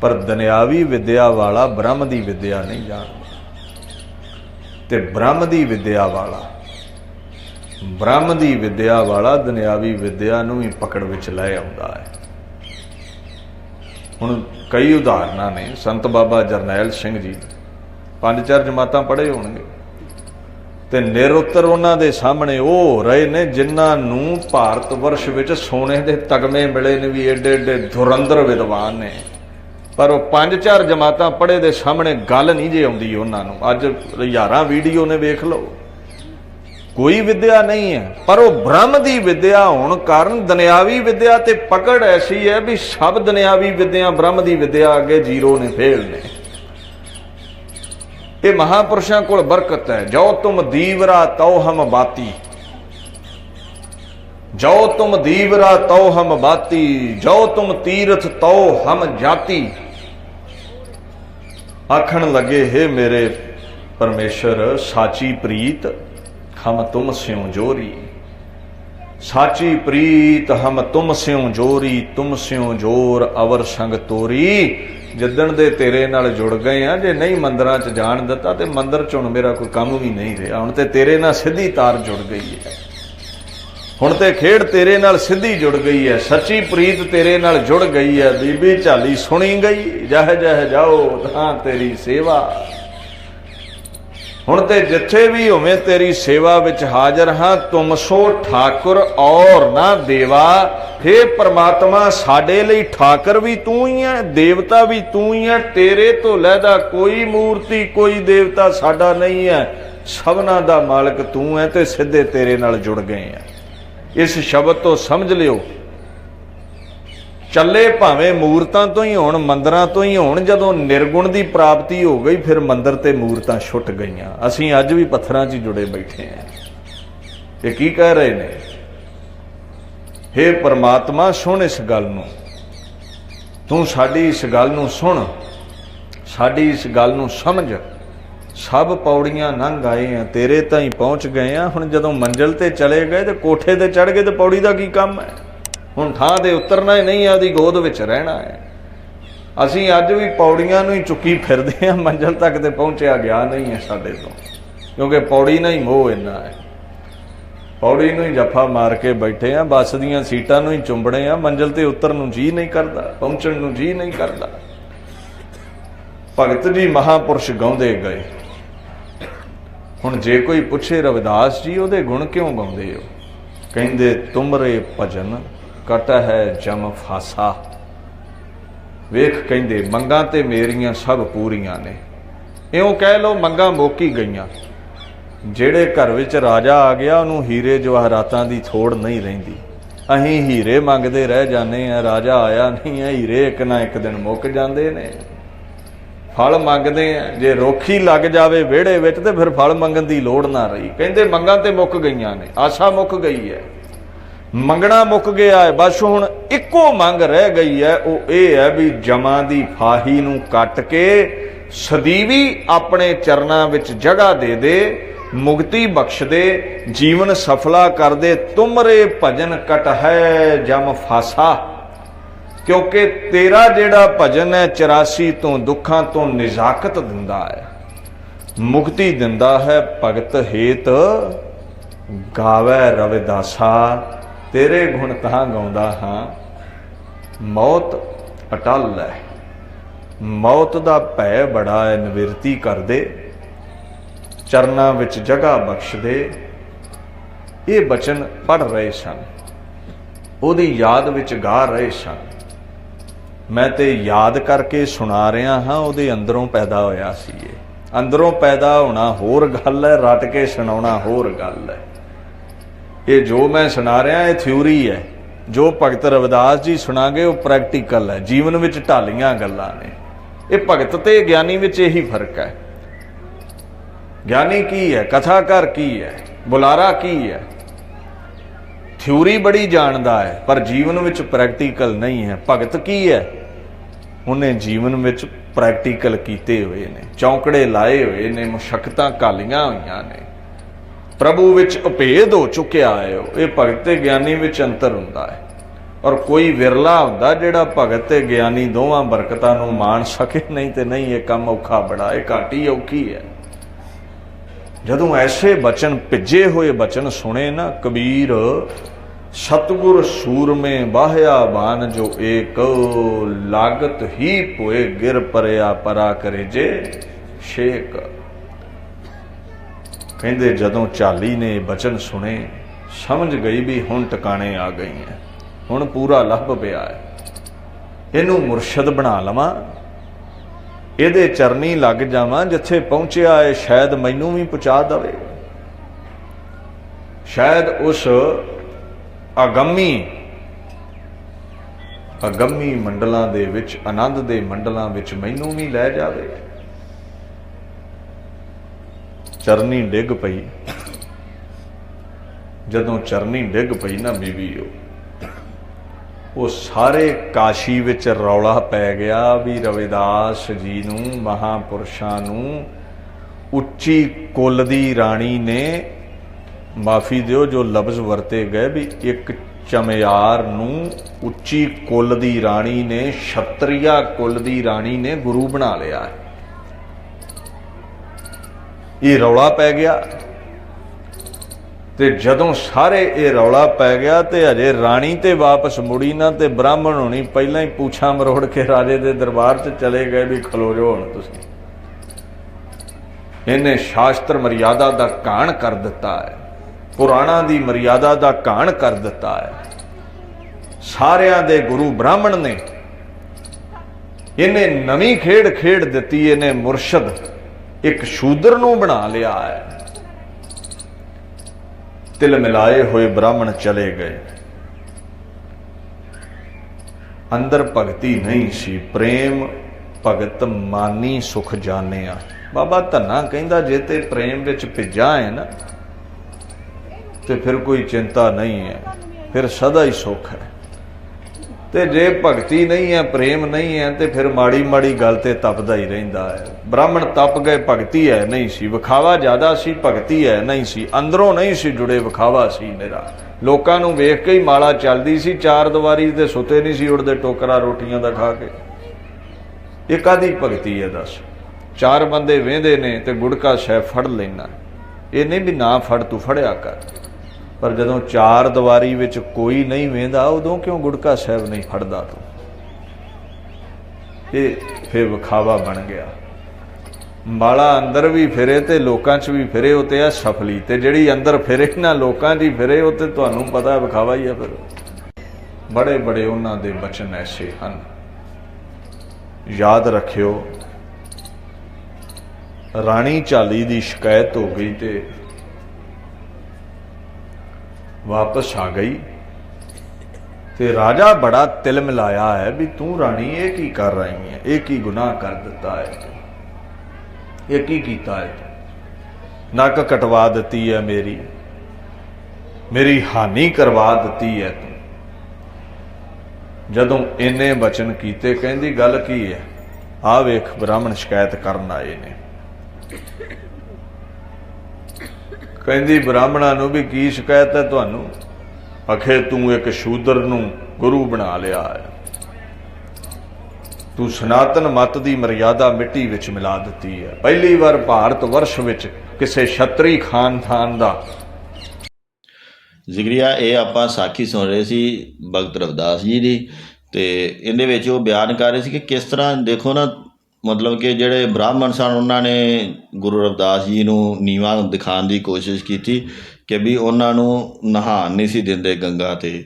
ਪਰ ਦੁਨਿਆਵੀ ਵਿਦਿਆ ਵਾਲਾ ਬ੍ਰਹਮ ਦੀ ਵਿਦਿਆ ਨਹੀਂ ਜਾਣਦਾ। ਤੇ ਬ੍ਰਹਮ ਦੀ ਵਿਦਿਆ ਵਾਲਾ, ਬ੍ਰਹਮ ਦੀ ਵਿਦਿਆ ਵਾਲਾ ਦੁਨਿਆਵੀ ਵਿਦਿਆ ਨੂੰ ਹੀ ਪਕੜ ਵਿੱਚ ਲੈ ਆਉਂਦਾ ਹੈ। ਹੁਣ ਕਈ ਉਦਾਹਰਨਾਂ ਨੇ, ਸੰਤ ਬਾਬਾ ਜਰਨੈਲ ਸਿੰਘ ਜੀ ਪੰਜ ਚਾਰ ਜਮਾਤਾਂ ਪੜ੍ਹੇ ਹੋਣਗੇ। ਤੇ ਨਿਰਉੱਤਰ ਉਹਨਾਂ ਦੇ ਸਾਹਮਣੇ ਉਹ ਹੋ ਰਹੇ ਨੇ ਜਿਨ੍ਹਾਂ ਨੂੰ ਭਾਰਤ ਵਰਸ਼ ਵਿੱਚ ਸੋਨੇ ਦੇ ਤਗਮੇ ਮਿਲੇ ਨੇ ਵੀ ਏਡੇ ਏਡੇ ਧੁਰੰਦਰ ਵਿਦਵਾਨ ਨੇ। ਪਰ ਉਹ ਪੰਜ ਚਾਰ ਜਮਾਤਾਂ ਪੜ੍ਹੇ ਦੇ ਸਾਹਮਣੇ ਗੱਲ ਨਹੀਂ ਜੇ ਆਉਂਦੀ ਉਹਨਾਂ ਨੂੰ। ਅੱਜ ਹਜ਼ਾਰਾਂ ਵੀਡੀਓ ਨੇ ਵੇਖ ਲਓ। ਕੋਈ ਵਿਦਿਆ ਨਹੀਂ ਹੈ। ਪਰ ਉਹ ਬ੍ਰਹਮ ਦੀ ਵਿਦਿਆ ਹੋਣ ਕਾਰਨ ਦੁਨਿਆਵੀ ਵਿਦਿਆ ਤੇ ਪਕੜ ਐਸੀ ਹੈ ਵੀ ਸਭ ਦੁਨਿਆਵੀ ਵਿਦਿਆ ਬ੍ਰਹਮ ਦੀ ਵਿਦਿਆ ਅੱਗੇ ਜ਼ੀਰੋ ਨੇ, ਫੇਲ ਨੇ। ਇਹ ਮਹਾਪੁਰਸ਼ਾਂ ਕੋਲ ਬਰਕਤ ਹੈ। ਜੋ ਤੁਮ ਦੀਵਰਾ ਤਉ ਹਮ ਬਾਤੀ। ਜੋ ਤੁਮ ਦੀਵਰਾ ਤਉ ਹਮ ਬਾਤੀ। ਜੋ ਤੁਮ ਤੀਰਥ ਤਉ ਹਮ ਜਾਤੀ। ਆਖਣ ਲੱਗੇ, ਹੈ ਮੇਰੇ ਪਰਮੇਸ਼ਰ, ਸਾਚੀ ਪ੍ਰੀਤ, ਹਮ ਤੁਮ ਸਿਉ ਜੋਰੀ। ਸਾਚੀ ਪ੍ਰੀਤ, ਹਮ ਤੁਮ ਸਿਉ ਜੋਰੀ, ਤੁਮ ਸਿਉ ਜੋਰ ਅਵਰ ਸੰਗ ਤੋਰੀ। ਜਿੱਦਣ ਦੇ ਤੇਰੇ ਨਾਲ ਜੁੜ ਗਏ ਆ, ਜੇ ਨਹੀਂ ਮੰਦਰਾਂ 'ਚ ਜਾਣ ਦਿੱਤਾ ਤੇ ਮੰਦਰ 'ਚ ਹੁਣ ਮੇਰਾ ਕੋਈ ਕੰਮ ਵੀ ਨਹੀਂ ਰਿਹਾ। ਹੁਣ ਤੇ ਤੇਰੇ ਨਾਲ ਸਿੱਧੀ ਤਾਰ ਜੁੜ ਗਈ ਹੈ। ਹੁਣ ਤੇ ਖੇਡ ਤੇਰੇ ਨਾਲ ਸਿੱਧੀ ਜੁੜ ਗਈ ਹੈ। ਸੱਚੀ ਪ੍ਰੀਤ ਤੇਰੇ ਨਾਲ ਜੁੜ ਗਈ ਹੈ। ਬੀਬੀ ਝਾਲੀ ਸੁਣੀ ਗਈ, ਜਹ ਜਹ ਜਾਓ ਤਾਂ ਤੇਰੀ ਸੇਵਾ। ਹੁਣ ਤੇ ਜਿੱਥੇ ਵੀ ਹੋਵੇਂ ਤੇਰੀ ਸੇਵਾ ਵਿੱਚ ਹਾਜ਼ਰ ਹਾਂ, ਤੁਮ ਸੋ ਠਾਕੁਰ ਔਰ ਨਾ ਦੇਵਾ। हे ਪ੍ਰਮਾਤਮਾ, ਸਾਡੇ ਲਈ ਠਾਕਰ ਵੀ ਤੂੰ ਹੀ ਹੈ ਦੇਵਤਾ ਵੀ ਤੂੰ ਹੀ ਹੈ ਤੇਰੇ ਤੋਂ ਲੈਦਾ ਕੋਈ ਮੂਰਤੀ, ਕੋਈ ਦੇਵਤਾ ਸਾਡਾ ਨਹੀਂ ਹੈ ਸਭਨਾ ਦਾ ਮਾਲਕ ਤੂੰ ਹੈ ਤੇ ਸਿੱਧੇ ਤੇਰੇ ਨਾਲ ਜੁੜ ਗਏ ਆ ਇਸ ਸ਼ਬਦ ਤੋਂ ਸਮਝ ਲਿਓ। ਚੱਲੇ ਭਾਵੇਂ ਮੂਰਤਾਂ ਤੋਂ ਹੀ ਹੋਣ, ਮੰਦਰਾਂ ਤੋਂ ਹੀ ਹੋਣ, ਜਦੋਂ ਨਿਰਗੁਣ ਦੀ ਪ੍ਰਾਪਤੀ ਹੋ ਗਈ, ਫਿਰ ਮੰਦਰ ਤੇ ਮੂਰਤਾਂ ਛੁੱਟ ਗਈਆਂ। ਅਸੀਂ ਅੱਜ ਵੀ ਪੱਥਰਾਂ 'ਚ ਜੁੜੇ ਬੈਠੇ ਆਂ ਇਹ ਕੀ ਕਹਿ ਰਹੇ ਨੇ? हे ਪਰਮਾਤਮਾ, ਸੁਣ ਇਸ ਗੱਲ ਨੂੰ। ਤੂੰ ਸਾਡੀ ਇਸ ਗੱਲ ਨੂੰ ਸੁਣ। ਸਾਡੀ ਇਸ ਗੱਲ ਨੂੰ ਸਮਝ। ਸਭ ਪੌੜੀਆਂ ਲੰਘ ਆਏ ਆ, ਤੇਰੇ ਤਾਂ ਹੀ ਪਹੁੰਚ ਗਏ ਆ। ਹੁਣ ਜਦੋਂ ਮੰਜ਼ਲ ਤੇ ਚਲੇ ਗਏ ਤੇ ਕੋਠੇ ਤੇ ਚੜ ਗਏ ਤੇ ਪੌੜੀ ਦਾ ਕੀ ਕੰਮ ਹੈ? ਹੁਣ ਥਾਂ ਤੇ ਉਤਰਨਾ ਹੀ ਨਹੀਂ ਆ ਉਹਦੀ ਗੋਦ ਵਿੱਚ ਰਹਿਣਾ ਹੈ। ਅਸੀਂ ਅੱਜ ਵੀ ਪੌੜੀਆਂ ਨੂੰ ਹੀ ਚੁੱਕੀ ਫਿਰਦੇ ਆ, ਮੰਜ਼ਲ ਤੱਕ ਤੇ ਪਹੁੰਚਿਆ ਗਿਆ ਨਹੀਂ ਹੈ ਸਾਡੇ ਤੋਂ। ਕਿਉਂਕਿ ਪੌੜੀ ਨਾਲ ਹੀ ਮੋਹ ਇੰਨਾ ਹੈ। ਪੌੜੀ ਨੂੰ ਹੀ ਜੱਫਾ ਮਾਰ ਕੇ ਬੈਠੇ ਆ, ਬੱਸ ਦੀਆਂ ਸੀਟਾਂ ਨੂੰ ਹੀ ਚੁੰਬੜੇ ਆ, ਮੰਜ਼ਲ ਤੇ ਉਤਰਨ ਨੂੰ ਜੀ ਨਹੀਂ ਕਰਦਾ, ਪਹੁੰਚਣ ਨੂੰ ਜੀ ਨਹੀਂ ਕਰਦਾ। ਭਗਤ ਜੀ ਮਹਾਪੁਰਸ਼ ਗਾਉਂਦੇ ਗਏ। ਹੁਣ ਜੇ ਕੋਈ ਪੁੱਛੇ ਰਵਿਦਾਸ ਜੀ, ਉਹਦੇ ਗੁਣ ਕਿਉਂ ਗਾਉਂਦੇ ਹੋ? ਕਹਿੰਦੇ, ਤੁਮਰੇ ਭਜਨ ਕਟ ਹੈ ਜਮ ਫਾਸਾ। ਵੇਖ ਕਹਿੰਦੇ, ਮੰਗਾਂ ਤੇ ਮੇਰੀਆਂ ਸਭ ਪੂਰੀਆਂ ਨੇ। ਇਉਂ ਕਹਿ ਲੋ ਮੰਗਾਂ ਮੋਕੀ ਗਈਆਂ। ਜਿਹੜੇ ਘਰ ਵਿੱਚ ਰਾਜਾ ਆ ਗਿਆ, ਉਹਨੂੰ ਹੀਰੇ ਜਵਾਹਰਾਤਾਂ ਦੀ ਥੋੜ ਨਹੀਂ ਰਹਿੰਦੀ। ਅਸੀਂ ਹੀਰੇ ਮੰਗਦੇ ਰਹਿ ਜਾਂਦੇ ਆ ਰਾਜਾ ਆਇਆ ਨਹੀਂ ਆ ਹੀਰੇ ਇੱਕ ਨਾ ਇੱਕ ਦਿਨ ਮੁੱਕ ਜਾਂਦੇ ਨੇ। ਫਲ ਮੰਗਦੇ ਆ ਜੇ ਰੋਖੀ ਲੱਗ ਜਾਵੇ ਵਿਹੜੇ ਵਿੱਚ ਤੇ ਫਿਰ ਫਲ ਮੰਗਣ ਦੀ ਲੋੜ ਨਾ ਰਹੀ। ਕਹਿੰਦੇ ਮੰਗਾਂ ਤੇ ਮੁੱਕ ਗਈਆਂ ਨੇ, ਆਸ਼ਾ ਮੁੱਕ ਗਈ ਹੈ। ਮੰਗਣਾ ਮੁੱਕ ਗਿਆ ਹੈ, ਬਸ ਹੁਣ ਇੱਕੋ ਮੰਗ ਰਹਿ ਗਈ ਹੈ, ਉਹ ਇਹ ਹੈ ਵੀ ਜਮਾਂ ਦੀ ਫਾਹੀ ਨੂੰ ਕੱਟ ਕੇ ਸਦੀਵੀ ਆਪਣੇ ਚਰਨਾਂ ਵਿੱਚ ਜਗ੍ਹਾ ਦੇ ਦੇ ਮੁਕਤੀ ਬਖਸ਼ ਦੇ ਜੀਵਨ ਸਫਲਾ ਕਰ ਦੇ ਤੁਮਰੇ ਭਜਨ ਕਟ ਹੈ ਜਮ ਫਾਸਾ। ਕਿਉਂਕਿ ਤੇਰਾ ਜਿਹੜਾ ਭਜਨ ਹੈ 84 ਤੋਂ ਦੁੱਖਾਂ ਤੋਂ ਨਿਜਾਕਤ ਦਿੰਦਾ ਹੈ। ਮੁਕਤੀ ਦਿੰਦਾ ਹੈ, ਭਗਤ ਹੇਤ ਗਾਵੇ ਰਵਿਦਾਸਾ। ਤੇਰੇ ਗੁਣ ਤਾਂ ਗਾਉਂਦਾ ਹਾਂ। ਮੌਤ ਅਟਲ ਹੈ। ਮੌਤ ਦਾ ਭੈ ਬੜਾ ਹੈ, ਨਿਵਰਤੀ ਕਰਦੇ। ਚਰਨਾਂ ਵਿੱਚ ਜਗ੍ਹਾ ਬਖਸ਼ ਦੇ ਇਹ ਬਚਨ ਪੜ ਰਹੇ ਸਨ। ਉਹਦੀ ਯਾਦ ਵਿੱਚ ਗਾ ਰਹੇ ਸਨ। ਮੈਂ ਤੇ ਯਾਦ ਕਰਕੇ ਸੁਣਾ ਰਿਹਾ ਹਾਂ, ਉਹਦੇ ਅੰਦਰੋਂ ਪੈਦਾ ਹੋਇਆ ਸੀ ਇਹ। ਅੰਦਰੋਂ ਪੈਦਾ ਹੋਣਾ ਹੋਰ ਗੱਲ ਹੈ, ਰਟ ਕੇ ਸੁਣਾਉਣਾ ਹੋਰ ਗੱਲ ਹੈ। ਇਹ ਜੋ ਮੈਂ ਸੁਣਾ ਰਿਹਾ, ਇਹ ਥਿਊਰੀ ਹੈ। ਜੋ ਭਗਤ ਰਵਿਦਾਸ ਜੀ ਸੁਣਾਗੇ, ਉਹ ਪ੍ਰੈਕਟੀਕਲ ਹੈ। ਜੀਵਨ ਵਿੱਚ ਢਾਲੀਆਂ ਗੱਲਾਂ ਨੇ। ਇਹ ਭਗਤ ਤੇ ਗਿਆਨੀ ਵਿੱਚ ਇਹੀ ਫ਼ਰਕ ਹੈ। ਗਿਆਨੀ ਕੀ ਹੈ? ਕਥਾਕਾਰ ਕੀ ਹੈ? ਬੁਲਾਰਾ ਕੀ ਹੈ? ਥਿਊਰੀ ਬੜੀ ਜਾਣਦਾ ਹੈ, ਪਰ ਜੀਵਨ ਵਿੱਚ ਪ੍ਰੈਕਟੀਕਲ ਨਹੀਂ ਹੈ। ਭਗਤ ਕੀ ਹੈ? ਉਹਨੇ ਜੀਵਨ ਵਿੱਚ ਪ੍ਰੈਕਟੀਕਲ ਕੀਤੇ ਹੋਏ ਨੇ, ਚੌਂਕੜੇ ਲਾਏ ਹੋਏ ਨੇ ਮੁਸ਼ਕਲਾਂ ਕਾਲੀਆਂ ਹੋਈਆਂ ਨੇ। ਪ੍ਰਭੂ ਵਿੱਚ ਉਪੇਦ ਹੋ ਚੁੱਕਿਆ ਹੈ ਉਹ। ਇਹ ਭਗਤ ਤੇ ਗਿਆਨੀ ਵਿੱਚ ਅੰਤਰ ਹੁੰਦਾ ਹੈ। ਔਰ ਕੋਈ ਵਿਰਲਾ ਹੁੰਦਾ ਜਿਹੜਾ ਭਗਤ ਤੇ ਗਿਆਨੀ ਦੋਵਾਂ ਬਰਕਤਾਂ ਨੂੰ ਮਾਣ ਸਕੇ, ਨਹੀਂ ਤੇ ਨਹੀਂ, ਇਹ ਕੰਮ ਔਖਾ ਬੜਾ, ਇਹ ਘਾਟੀ ਔਖੀ ਹੈ। ਜਦੋਂ ਐਸੇ ਬਚਨ ਭਿੱਜੇ ਹੋਏ ਬਚਨ ਸੁਣੇ ਨਾ ਕਬੀਰ, ਸਤਗੁਰ ਸੂਰਮੇ ਬਾਹਿਆ ਬਾਨ ਜੋ ਏਕ, ਲਾਗਤ ਹੀ ਪੋਏ ਗਿਰ ਪਰਿਆ ਪਰਾ ਕਰੇ ਜੇ ਸ਼ੇਕ ਕਹਿੰਦੇ ਜਦੋਂ ਚਾਲੀ ਨੇ ਬਚਨ ਸੁਣੇ, ਸਮਝ ਗਈ ਵੀ ਹੁਣ ਟਿਕਾਣੇ ਆ ਗਈ ਹੈ ਹੁਣ ਪੂਰਾ ਲੱਭ ਪਿਆ ਹੈ। ਇਹਨੂੰ ਮੁਰਸ਼ਦ ਬਣਾ ਲਵਾਂ ਇਹਦੇ ਚਰਨੀ ਲੱਗ ਜਾਵਾਂ ਜਿੱਥੇ ਪਹੁੰਚਿਆ ਏ, ਸ਼ਾਇਦ ਮੈਨੂੰ ਵੀ ਪਹੁੰਚਾ ਦਵੇ। ਸ਼ਾਇਦ ਉਸ ਅਗੰਮੀ ਅਗੰਮੀ ਮੰਡਲਾਂ ਦੇ ਵਿੱਚ, ਆਨੰਦ ਦੇ ਮੰਡਲਾਂ ਵਿੱਚ ਮੈਨੂੰ ਵੀ ਲੈ ਜਾਵੇ। ਚਰਨੀ ਡਿੱਗ ਪਈ। ਜਦੋਂ ਚਰਨੀ ਡਿੱਗ ਪਈ ਨਾ ਬੀਬੀ ਉਹ ਉਹ ਸਾਰੇ ਕਾਸ਼ੀ ਵਿੱਚ ਰੌਲਾ ਪੈ ਗਿਆ ਵੀ ਰਵਿਦਾਸ ਜੀ ਨੂੰ, ਮਹਾਪੁਰਸ਼ਾਂ ਨੂੰ ਉੱਚੀ ਕੁੱਲ ਦੀ ਰਾਣੀ ਨੇ ਮਾਫੀ ਦਿਓ ਜੋ ਲਫ਼ਜ਼ ਵਰਤੇ ਗਏ ਵੀ ਇੱਕ ਚਮਿਆਰ ਨੂੰ ਉੱਚੀ ਕੁੱਲ ਦੀ ਰਾਣੀ ਨੇ, ਛਤਰੀਆ ਕੁੱਲ ਦੀ ਰਾਣੀ ਨੇ ਗੁਰੂ ਬਣਾ ਲਿਆ ਇਹ ਰੌਲਾ ਪੈ ਗਿਆ। ਤੇ ਜਦੋਂ ਸਾਰੇ ਇਹ ਰੌਲਾ ਪੈ ਗਿਆ ਤੇ ਹਜੇ ਰਾਣੀ ਤੇ ਵਾਪਸ ਮੁੜੀ ਨਾ ਤੇ ਬ੍ਰਾਹਮਣ ਹੋਣੀ ਪਹਿਲਾਂ ਹੀ ਪੂਛਾਂ ਮਰੋੜ ਕੇ ਰਾਜੇ ਦੇ ਦਰਬਾਰ 'ਚ ਚਲੇ ਗਏ ਵੀ ਖਲੋ ਜੋ ਹੁਣ ਤੁਸੀਂ। ਇਹਨੇ ਸ਼ਾਸਤਰ ਮਰਿਆਦਾ ਦਾ ਕਾਣ ਕਰ ਦਿੱਤਾ ਹੈ। ਪੁਰਾਣਾ ਦੀ ਮਰਿਆਦਾ ਦਾ ਕਾਣ ਕਰ ਦਿੱਤਾ ਹੈ। ਸਾਰਿਆਂ ਦੇ ਗੁਰੂ ਬ੍ਰਾਹਮਣ ਨੇ ਇਹਨੇ ਨਵੀਂ ਖੇਡ ਖੇਡ ਦਿੱਤੀ, ਇਹਨੇ ਮੁਰਸ਼ਦ ਇੱਕ ਸ਼ੂਦਰ ਨੂੰ ਬਣਾ ਲਿਆ ਹੈ। ਤਿਲ ਮਿਲਾਏ ਹੋਏ ਬ੍ਰਾਹਮਣ ਚਲੇ ਗਏ। ਅੰਦਰ ਭਗਤੀ ਨਹੀਂ ਸੀ, ਪ੍ਰੇਮ ਭਗਤ ਮਾਨੀ ਸੁਖ ਜਾਣਿਆ। ਬਾਬਾ ਧੰਨਾ ਕਹਿੰਦਾ, ਜੇ ਤੇ ਪ੍ਰੇਮ ਵਿੱਚ ਭਿੱਜਾ ਹੈ ਨਾ, ਤੇ ਫਿਰ ਕੋਈ ਚਿੰਤਾ ਨਹੀਂ ਹੈ, ਫਿਰ ਸਦਾ ਹੀ ਸੁਖ ਹੈ। ਤੇ ਜੇ ਭਗਤੀ ਨਹੀਂ ਹੈ, ਪ੍ਰੇਮ ਨਹੀਂ ਹੈ, ਤੇ ਫਿਰ ਮਾੜੀ ਮਾੜੀ ਗੱਲ ਤੇ ਤਪਦਾ ਹੀ ਰਹਿੰਦਾ ਹੈ। ਬ੍ਰਾਹਮਣ ਤਪ ਗਏ, ਭਗਤੀ ਹੈ ਨਹੀਂ ਸੀ। ਵਿਖਾਵਾ ਜ਼ਿਆਦਾ ਸੀ, ਭਗਤੀ ਹੈ ਨਹੀਂ ਸੀ। ਅੰਦਰੋਂ ਨਹੀਂ ਸੀ ਜੁੜੇ, ਵਿਖਾਵਾ ਸੀ ਮੇਰਾ। ਲੋਕਾਂ ਨੂੰ ਵੇਖ ਕੇ ਹੀ ਮਾਲਾ ਚੱਲਦੀ ਸੀ, ਚਾਰ ਦੀਵਾਰੀ ਤੇ ਸੁੱਤੇ ਨਹੀਂ ਸੀ ਉੜਦੇ ਟੋਕਰਾ ਰੋਟੀਆਂ ਦਾ ਖਾ ਕੇ। ਇਹ ਕਾਦੀ ਭਗਤੀ ਹੈ, ਦੱਸ? ਚਾਰ ਬੰਦੇ ਵੇਂਦੇ ਨੇ ਤੇ ਗੁੜਕਾ ਸ਼ੈ ਫੜ ਲੈਣਾ ਇਹ ਨਹੀਂ ਵੀ ਨਾ ਫੜ, ਤੂੰ ਫੜਿਆ ਕਰ। ਪਰ ਜਦੋਂ ਚਾਰ ਦੀਵਾਰੀ ਵਿੱਚ ਕੋਈ ਨਹੀਂ ਵੇਂਦਾ, ਉਦੋਂ ਕਿਉਂ ਗੁੜਕਾ ਸਾਹਿਬ ਨਹੀਂ ਫੜਦਾ ਤੂੰ? ਇਹ ਫਿਰ ਵਿਖਾਵਾ ਬਣ ਗਿਆ। ਮਾਲਾ ਅੰਦਰ ਵੀ ਫਿਰੇ ਤੇ ਲੋਕਾਂ 'ਚ ਵੀ ਫਿਰੇ, ਉਹ ਤੇ ਆ ਸਫਲੀ। ਤੇ ਜਿਹੜੀ ਅੰਦਰ ਫਿਰੇ ਨਾ, ਲੋਕਾਂ 'ਚ ਹੀ ਫਿਰੇ, ਉਹ ਤੇ ਤੁਹਾਨੂੰ ਪਤਾ ਵਿਖਾਵਾ ਹੀ ਆ ਫਿਰ। ਬੜੇ ਬੜੇ ਉਹਨਾਂ ਦੇ ਬਚਨ ਐਸੇ ਹਨ। ਯਾਦ ਰੱਖਿਓ, ਰਾਣੀ ਚਾਲੀ ਦੀ ਸ਼ਿਕਾਇਤ ਹੋ ਗਈ ਤੇ ਵਾਪਸ ਆ ਗਈ। ਤੇ ਰਾਜਾ ਬੜਾ ਤਿਲ ਮਿਲਾਇਆ ਹੈ ਵੀ ਤੂੰ ਰਾਣੀ, ਇਹ ਕੀ ਕਰ ਰਹੀ ਹੈ? ਇਹ ਕੀ ਗੁਨਾਹ ਕਰ ਦਿੱਤਾ ਹੈ ਤੂੰ? ਇਹ ਕੀ ਕੀਤਾ ਹੈ ਤੂੰ? ਨੱਕ ਕਟਵਾ ਦਿੱਤੀ ਹੈ ਮੇਰੀ। ਮੇਰੀ ਹਾਨੀ ਕਰਵਾ ਦਿੱਤੀ ਹੈ ਤੂੰ। ਜਦੋਂ ਇੰਨੇ ਬਚਨ ਕੀਤੇ, ਕਹਿੰਦੀ, ਗੱਲ ਕੀ ਹੈ? ਆ ਵੇਖ, ਬ੍ਰਾਹਮਣ ਸ਼ਿਕਾਇਤ ਕਰਨ ਆਏ ਨੇ। ਕਹਿੰਦੀ, ਬ੍ਰਾਹਮਣਾਂ ਨੂੰ ਵੀ ਕੀ ਸ਼ਿਕਾਇਤ ਹੈ ਤੁਹਾਨੂੰ? ਅਖੇ, ਤੂੰ ਇੱਕ ਸ਼ੂਦਰ ਨੂੰ ਗੁਰੂ ਬਣਾ ਲਿਆ ਹੈ। ਤੂੰ ਸਨਾਤਨ ਮਤ ਦੀ ਮਰਿਆਦਾ ਮਿੱਟੀ ਵਿੱਚ ਮਿਲਾ ਦਿੱਤੀ ਹੈ। ਪਹਿਲੀ ਵਾਰ ਭਾਰਤ ਵਰਸ਼ ਵਿੱਚ ਕਿਸੇ ਛਤਰੀ ਖਾਨਦਾਨ ਦਾ। ਜ਼ਿਕਰੀਆ, ਇਹ ਆਪਾਂ ਸਾਖੀ ਸੁਣ ਰਹੇ ਸੀ ਭਗਤ ਰਵਿਦਾਸ ਜੀ ਦੀ ਤੇ ਇਹਦੇ ਵਿੱਚ ਉਹ ਬਿਆਨ ਕਰ ਰਹੇ ਸੀ ਕਿ ਕਿਸ ਤਰ੍ਹਾਂ ਦੇਖੋ ਨਾ ਮਤਲਬ ਕਿ ਜਿਹੜੇ ਬ੍ਰਾਹਮਣ ਸਨ ਉਹਨਾਂ ਨੇ ਗੁਰੂ ਰਵਿਦਾਸ ਜੀ ਨੂੰ ਨੀਵਾਂ ਦਿਖਾਉਣ ਦੀ ਕੋਸ਼ਿਸ਼ ਕੀਤੀ ਕਿ ਵੀ ਉਹਨਾਂ ਨੂੰ ਨਹਾਣ ਨਹੀਂ ਸੀ ਦਿੰਦੇ ਗੰਗਾ ਤੇ